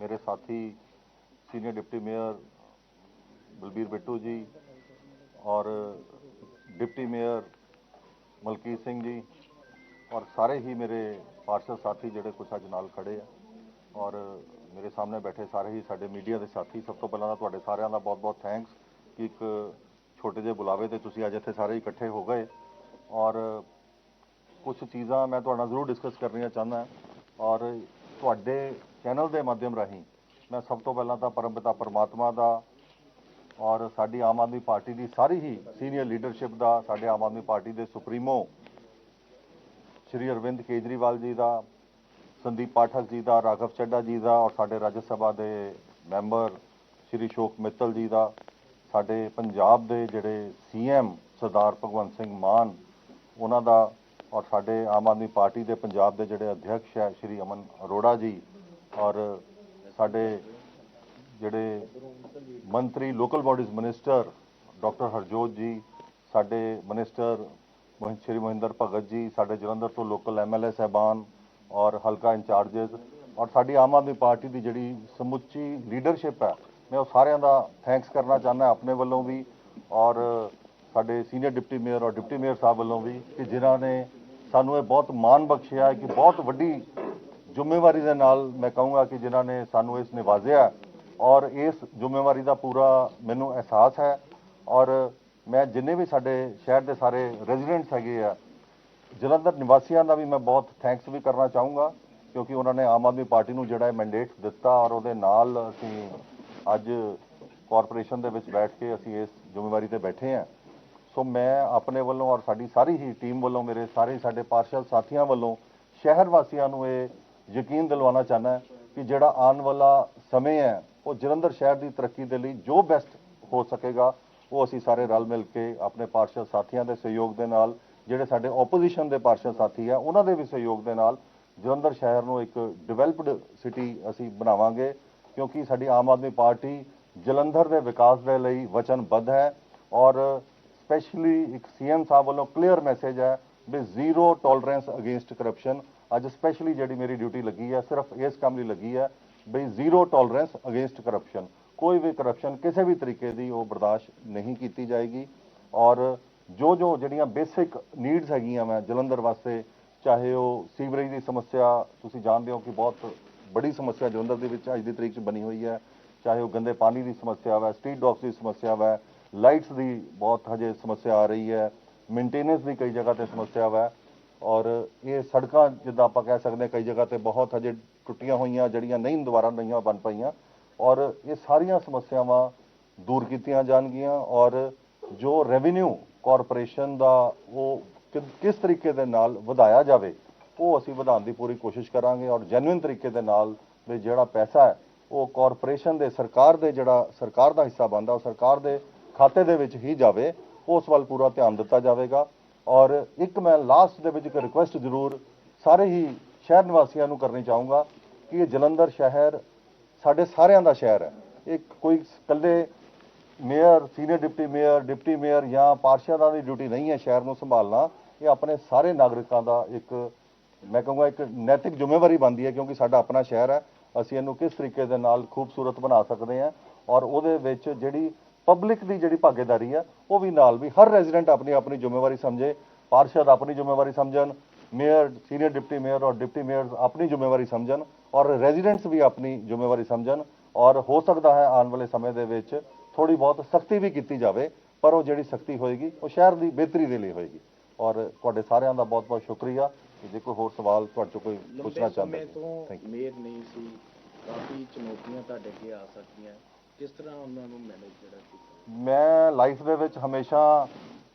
ਮੇਰੇ ਸਾਥੀ senior deputy mayor Balbir Bittu ji ਔਰ ਡਿਪਟੀ ਮੇਅਰ ਮਲਕੀਤ ਸਿੰਘ ਜੀ ਔਰ ਸਾਰੇ ਹੀ ਮੇਰੇ ਪਾਰਸ਼ਦ ਸਾਥੀ ਜਿਹੜੇ ਕੁਛ ਅੱਜ ਨਾਲ ਖੜੇ ਆ ਔਰ ਮੇਰੇ ਸਾਹਮਣੇ ਬੈਠੇ ਸਾਰੇ ਹੀ ਸਾਡੇ ਮੀਡੀਆ ਦੇ ਸਾਥੀ, ਸਭ ਤੋਂ ਪਹਿਲਾਂ ਤਾਂ ਤੁਹਾਡੇ ਸਾਰਿਆਂ ਦਾ ਬਹੁਤ-ਬਹੁਤ ਥੈਂਕਸ ਕਿ ਇੱਕ ਛੋਟੇ ਜਿਹੇ ਬੁਲਾਵੇ ਤੇ ਤੁਸੀਂ ਅੱਜ ਇੱਥੇ ਸਾਰੇ ਇਕੱਠੇ ਹੋ ਗਏ ਔਰ ਕੁਝ ਚੀਜ਼ਾਂ ਮੈਂ ਤੁਹਾਡਾ ਜ਼ਰੂਰ ਡਿਸਕਸ ਕਰਨੀਆਂ ਚਾਹੁੰਦਾ ਔਰ ਤੁਹਾਡੇ ਚੈਨਲ ਦੇ ਮਾਧਿਅਮ ਰਾਹੀਂ ਮੈਂ ਸਭ ਤੋਂ ਪਹਿਲਾਂ ਤਾਂ ਪਰਮਪਿਤਾ ਪਰਮਾਤਮਾ ਦਾ ਔਰ ਸਾਡੀ ਆਮ ਆਦਮੀ ਪਾਰਟੀ ਦੀ ਸਾਰੀ ਹੀ ਸੀਨੀਅਰ ਲੀਡਰਸ਼ਿਪ ਦਾ, ਸਾਡੇ ਆਮ ਆਦਮੀ ਪਾਰਟੀ ਦੇ ਸੁਪਰੀਮੋ ਸ਼੍ਰੀ ਅਰਵਿੰਦ ਕੇਜਰੀਵਾਲ ਜੀ ਦਾ, ਸੰਦੀਪ ਪਾਠਕ ਜੀ ਦਾ, ਰਾਘਵ ਚੱਡਾ ਜੀ ਦਾ ਔਰ ਸਾਡੇ ਰਾਜ ਸਭਾ ਦੇ ਮੈਂਬਰ ਸ਼੍ਰੀ ਸ਼ੋਕ ਮਿੱਤਲ ਜੀ ਦਾ, ਸਾਡੇ ਪੰਜਾਬ ਦੇ ਜਿਹੜੇ ਸੀਐਮ ਸਰਦਾਰ ਭਗਵੰਤ ਸਿੰਘ ਮਾਨ, ਉਹਨਾਂ ਦਾ ਔਰ ਸਾਡੇ ਆਮ ਆਦਮੀ ਪਾਰਟੀ ਦੇ ਪੰਜਾਬ ਦੇ ਜਿਹੜੇ ਅਧਿਕਸ਼ ਹੈ ਸ਼੍ਰੀ ਅਮਨ ਅਰੋੜਾ ਜੀ ਔਰ ਸਾਡੇ ਜਿਹੜੇ ਮੰਤਰੀ local bodies minister doctor Harjot ji, ਸਾਡੇ ਮਿਨਿਸਟਰ ਮੋਹਿੰ, ਸ਼੍ਰੀ ਮਹਿੰਦਰ ਭਗਤ ਜੀ, ਸਾਡੇ ਜਲੰਧਰ ਤੋਂ ਲੋਕਲ ਐਮਐਲਏ ਸਹਿਬਾਨ ਔਰ ਹਲਕਾ ਇੰਚਾਰਜਸ ਔਰ ਸਾਡੀ ਆਮ ਆਦਮੀ ਪਾਰਟੀ ਦੀ ਜਿਹੜੀ ਸਮੁੱਚੀ ਲੀਡਰਸ਼ਿਪ ਹੈ, ਮੈਂ ਉਹ ਸਾਰਿਆਂ ਦਾ ਥੈਂਕਸ ਕਰਨਾ ਚਾਹੁੰਦਾ ਆਪਣੇ ਵੱਲੋਂ ਵੀ ਔਰ ਸਾਡੇ ਸੀਨੀਅਰ ਡਿਪਟੀ ਮੇਅਰ ਔਰ ਡਿਪਟੀ ਮੇਅਰ ਸਾਹਿਬ ਵੱਲੋਂ ਵੀ ਕਿ ਜਿਨ੍ਹਾਂ ਨੇ ਸਾਨੂੰ ਇਹ ਬਹੁਤ ਮਾਣ ਬਖਸ਼ਿਆ ਕਿ ਬਹੁਤ ਵੱਡੀ ਜ਼ਿੰਮੇਵਾਰੀ ਦੇ ਨਾਲ ਮੈਂ ਕਹੂੰਗਾ ਕਿ ਜਿਨ੍ਹਾਂ ਨੇ ਸਾਨੂੰ ਇਸ ਨਿਵਾਜ਼ਿਆ ਔਰ ਇਸ ਜ਼ਿੰਮੇਵਾਰੀ ਦਾ ਪੂਰਾ ਮੈਨੂੰ ਅਹਿਸਾਸ ਹੈ ਔਰ ਮੈਂ ਜਿੰਨੇ ਵੀ ਸਾਡੇ ਸ਼ਹਿਰ ਦੇ ਸਾਰੇ ਰੈਜ਼ੀਡੈਂਟਸ ਹੈਗੇ ਆ, ਜਲੰਧਰ ਨਿਵਾਸੀਆਂ ਦਾ ਵੀ ਮੈਂ ਬਹੁਤ ਥੈਂਕਸ ਵੀ ਕਰਨਾ ਚਾਹੂੰਗਾ ਕਿਉਂਕਿ ਉਹਨਾਂ ਨੇ ਆਮ ਆਦਮੀ ਪਾਰਟੀ ਨੂੰ ਜਿਹੜਾ ਮੈਂਡੇਟ ਦਿੱਤਾ ਔਰ ਉਹਦੇ ਨਾਲ ਅਸੀਂ ਅੱਜ ਕਾਰਪੋਰੇਸ਼ਨ ਦੇ ਵਿੱਚ ਬੈਠ ਕੇ ਅਸੀਂ ਇਸ ਜ਼ਿੰਮੇਵਾਰੀ ਤੇ ਬੈਠੇ ਹਾਂ। ਸੋ ਮੈਂ ਆਪਣੇ ਵੱਲੋਂ ਔਰ ਸਾਡੀ ਸਾਰੀ ਹੀ ਟੀਮ ਵੱਲੋਂ ਮੇਰੇ ਸਾਰੇ ਸਾਡੇ ਪਾਰਸ਼ਲ ਸਾਥੀਆਂ ਵੱਲੋਂ ਸ਼ਹਿਰ ਵਾਸੀਆਂ ਨੂੰ ਇਹ ਯਕੀਨ ਦਿਲਵਾਉਣਾ ਚਾਹੁੰਦਾ ਕਿ ਜਿਹੜਾ ਆਉਣ ਵਾਲਾ ਸਮੇਂ ਹੈ, ਉਹ ਜਲੰਧਰ ਸ਼ਹਿਰ ਦੀ ਤਰੱਕੀ ਦੇ ਲਈ ਜੋ ਬੈਸਟ ਹੋ ਸਕੇਗਾ, ਉਹ ਅਸੀਂ ਸਾਰੇ ਰਲ ਮਿਲ ਕੇ ਆਪਣੇ ਪਾਰਸ਼ਲ ਸਾਥੀਆਂ ਦੇ ਸਹਿਯੋਗ ਦੇ ਨਾਲ, ਜਿਹੜੇ ਸਾਡੇ ਆਪੋਜੀਸ਼ਨ ਦੇ ਪਾਰਸ਼ਲ ਸਾਥੀ ਆ, ਉਹਨਾਂ ਦੇ ਵੀ ਸਹਿਯੋਗ ਦੇ ਨਾਲ ਜਲੰਧਰ ਸ਼ਹਿਰ ਨੂੰ ਇੱਕ ਡਿਵੈਲਪਡ ਸਿਟੀ ਅਸੀਂ ਬਣਾਵਾਂਗੇ, ਕਿਉਂਕਿ ਸਾਡੀ ਆਮ ਆਦਮੀ ਪਾਰਟੀ ਜਲੰਧਰ ਦੇ ਵਿਕਾਸ ਦੇ ਲਈ ਵਚਨਬੱਧ ਹੈ ਔਰ ਸਪੈਸ਼ਲੀ ਇੱਕ ਸੀਐਮ ਸਾਹਿਬ ਵੱਲੋਂ ਕਲੀਅਰ ਮੈਸੇਜ ਹੈ ਵੀ ਜ਼ੀਰੋ ਟੋਲਰੈਂਸ ਅਗੇਂਸਟ ਕਰਪਸ਼ਨ ਅੱਜ ਸਪੈਸ਼ਲੀ ਜਿਹੜੀ ਮੇਰੀ ਡਿਊਟੀ ਲੱਗੀ ਹੈ ਸਿਰਫ ਇਸ ਕੰਮ ਲਈ ਲੱਗੀ ਹੈ ਬਈ ਜ਼ੀਰੋ ਟੋਲਰੈਂਸ ਅਗੇਂਸਟ ਕਰਪਸ਼ਨ ਕੋਈ ਵੀ ਕਰਪਸ਼ਨ ਕਿਸੇ ਵੀ ਤਰੀਕੇ ਦੀ ਉਹ ਬਰਦਾਸ਼ਤ ਨਹੀਂ ਕੀਤੀ ਜਾਏਗੀ। ਔਰ ਜੋ ਜੋ ਜਿਹੜੀਆਂ ਬੇਸਿਕ ਨੀਡਸ ਹੈਗੀਆਂ ਮੈਂ ਜਲੰਧਰ ਵਾਸਤੇ, ਚਾਹੇ ਉਹ ਸੀਵਰੇਜ ਦੀ ਸਮੱਸਿਆ, ਤੁਸੀਂ ਜਾਣਦੇ ਹੋ ਕਿ ਬਹੁਤ ਬੜੀ ਸਮੱਸਿਆ ਜਲੰਧਰ ਦੇ ਵਿੱਚ ਅੱਜ ਦੀ ਤਰੀਕ 'ਚ ਬਣੀ ਹੋਈ ਹੈ। ਚਾਹੇ ਉਹ ਗੰਦੇ ਪਾਣੀ ਦੀ ਸਮੱਸਿਆ ਹੈ ਸਟਰੀਟ ਡੌਗਸ ਦੀ ਸਮੱਸਿਆ ਹੈ ਲਾਈਟਸ ਦੀ ਬਹੁਤ ਹਜੇ ਸਮੱਸਿਆ ਆ ਰਹੀ ਹੈ। ਮੇਨਟੇਨੈਂਸ ਦੀ ਕਈ ਜਗ੍ਹਾ ਤੇ ਸਮੱਸਿਆ ਹੈ ਔਰ ਇਹ ਸੜਕਾਂ, ਜਿੱਦਾਂ ਆਪਾਂ ਕਹਿ ਸਕਦੇ ਹਾਂ ਕਈ ਜਗ੍ਹਾ ਤੇ ਬਹੁਤ ਹਜੇ ਟੁੱਟੀਆਂ ਹੋਈਆਂ, ਜਿਹੜੀਆਂ ਨਹੀਂ, ਦੁਬਾਰਾ ਨਹੀਂ ਬਣ ਪਈਆਂ। ਔਰ ਇਹ ਸਾਰੀਆਂ ਸਮੱਸਿਆਵਾਂ ਦੂਰ ਕੀਤੀਆਂ ਜਾਣਗੀਆਂ ਔਰ ਜੋ ਰੈਵਨਿਊ ਕਾਰਪੋਰੇਸ਼ਨ ਦਾ ਉਹ ਕਿ- ਕਿਸ ਤਰੀਕੇ ਦੇ ਨਾਲ ਵਧਾਇਆ ਜਾਵੇ, ਉਹ ਅਸੀਂ ਵਧਾਉਣ ਦੀ ਪੂਰੀ ਕੋਸ਼ਿਸ਼ ਕਰਾਂਗੇ ਔਰ ਜੈਨੂਇਨ ਤਰੀਕੇ ਦੇ ਨਾਲ ਵੀ ਜਿਹੜਾ ਪੈਸਾ ਹੈ, ਉਹ ਕਾਰਪੋਰੇਸ਼ਨ ਦੇ, ਸਰਕਾਰ ਦੇ ਜਿਹੜਾ ਸਰਕਾਰ ਦਾ ਹਿੱਸਾ ਬਣਦਾ, ਉਹ ਸਰਕਾਰ ਦੇ ਖਾਤੇ ਦੇ ਵਿੱਚ ਹੀ ਜਾਵੇ, ਉਸ ਵੱਲ ਪੂਰਾ ਧਿਆਨ ਦਿੱਤਾ ਜਾਵੇਗਾ। ਔਰ ਇੱਕ ਮੈਂ ਲਾਸਟ ਦੇ ਵਿੱਚ ਇੱਕ ਰਿਕੁਐਸਟ ਜ਼ਰੂਰ ਸਾਰੇ ਹੀ ਸ਼ਹਿਰ ਨਿਵਾਸੀਆਂ ਨੂੰ ਕਰਨੀ ਚਾਹੂੰਗਾ ਕਿ ਇਹ ਜਲੰਧਰ ਸ਼ਹਿਰ ਸਾਡੇ ਸਾਰਿਆਂ ਦਾ ਸ਼ਹਿਰ ਹੈ। ਇਹ ਕੋਈ ਇਕੱਲੇ mayor senior deputy mayor deputy mayor ਜਾਂ ਪਾਰਸ਼ਦਾਂ ਦੀ ਡਿਊਟੀ ਨਹੀਂ ਹੈ ਸ਼ਹਿਰ ਨੂੰ ਸੰਭਾਲਣਾ, ਇਹ ਆਪਣੇ ਸਾਰੇ ਨਾਗਰਿਕਾਂ ਦਾ ਇੱਕ, ਮੈਂ ਕਹੂੰਗਾ ਇੱਕ ਨੈਤਿਕ ਜ਼ਿੰਮੇਵਾਰੀ ਬਣਦੀ ਹੈ ਕਿਉਂਕਿ ਸਾਡਾ ਆਪਣਾ ਸ਼ਹਿਰ ਹੈ। ਅਸੀਂ ਇਹਨੂੰ ਕਿਸ ਤਰੀਕੇ ਦੇ ਨਾਲ ਖੂਬਸੂਰਤ ਬਣਾ ਸਕਦੇ ਹਾਂ ਔਰ ਉਹਦੇ ਵਿੱਚ ਜਿਹੜੀ ਪਬਲਿਕ ਦੀ ਜਿਹੜੀ ਭਾਗੀਦਾਰੀ ਹੈ ਉਹ ਵੀ ਨਾਲ ਵੀ ਹਰ ਰੈਜ਼ੀਡੈਂਟ ਆਪਣੀ ਆਪਣੀ ਜ਼ਿੰਮੇਵਾਰੀ ਸਮਝੇ ਪਾਰਸ਼ਦ ਆਪਣੀ ਜ਼ਿੰਮੇਵਾਰੀ ਸਮਝਣ ਮੇਅਰ ਸੀਨੀਅਰ ਡਿਪਟੀ ਮੇਅਰ ਔਰ ਡਿਪਟੀ ਮੇਅਰ ਆਪਣੀ ਜ਼ਿੰਮੇਵਾਰੀ ਸਮਝਣ ਔਰ ਰੈਜ਼ੀਡੈਂਟਸ ਵੀ ਆਪਣੀ ਜ਼ਿੰਮੇਵਾਰੀ ਸਮਝਣ ਔਰ ਹੋ ਸਕਦਾ ਹੈ ਆਉਣ ਵਾਲੇ ਸਮੇਂ ਦੇ ਵਿੱਚ ਥੋੜੀ ਬਹੁਤ ਸਖਤੀ ਵੀ ਕੀਤੀ ਜਾਵੇ ਪਰ ਉਹ ਜਿਹੜੀ ਸਖਤੀ ਹੋਏਗੀ ਉਹ ਸ਼ਹਿਰ ਦੀ ਬਿਹਤਰੀ ਦੇ ਲਈ ਹੋਏਗੀ। ਔਰ ਤੁਹਾਡੇ ਸਾਰਿਆਂ ਦਾ ਬਹੁਤ ਬਹੁਤ ਸ਼ੁਕਰੀਆ। ਜੇ ਕੋਈ ਹੋਰ ਸਵਾਲ ਤੁਹਾਡੇ ਤੋਂ ਕੋਈ ਪੁੱਛਣਾ ਚਾਹੁੰਦਾ ਯੂ ਮੇਰ ਨਹੀਂ ਸੀ ਕਾਫੀ ਚੁਣੌਤੀਆਂ ਤੁਹਾਡੇ ਅੱਗੇ ਆ ਸਕਦੀਆਂ। ਕਿਸ ਤਰ੍ਹਾਂ ਉਹਨਾਂ ਨੂੰ ਮੈਨੇਜ ਜਿਹੜਾ ਮੈਂ ਲਾਈਫ ਦੇ ਵਿੱਚ ਹਮੇਸ਼ਾ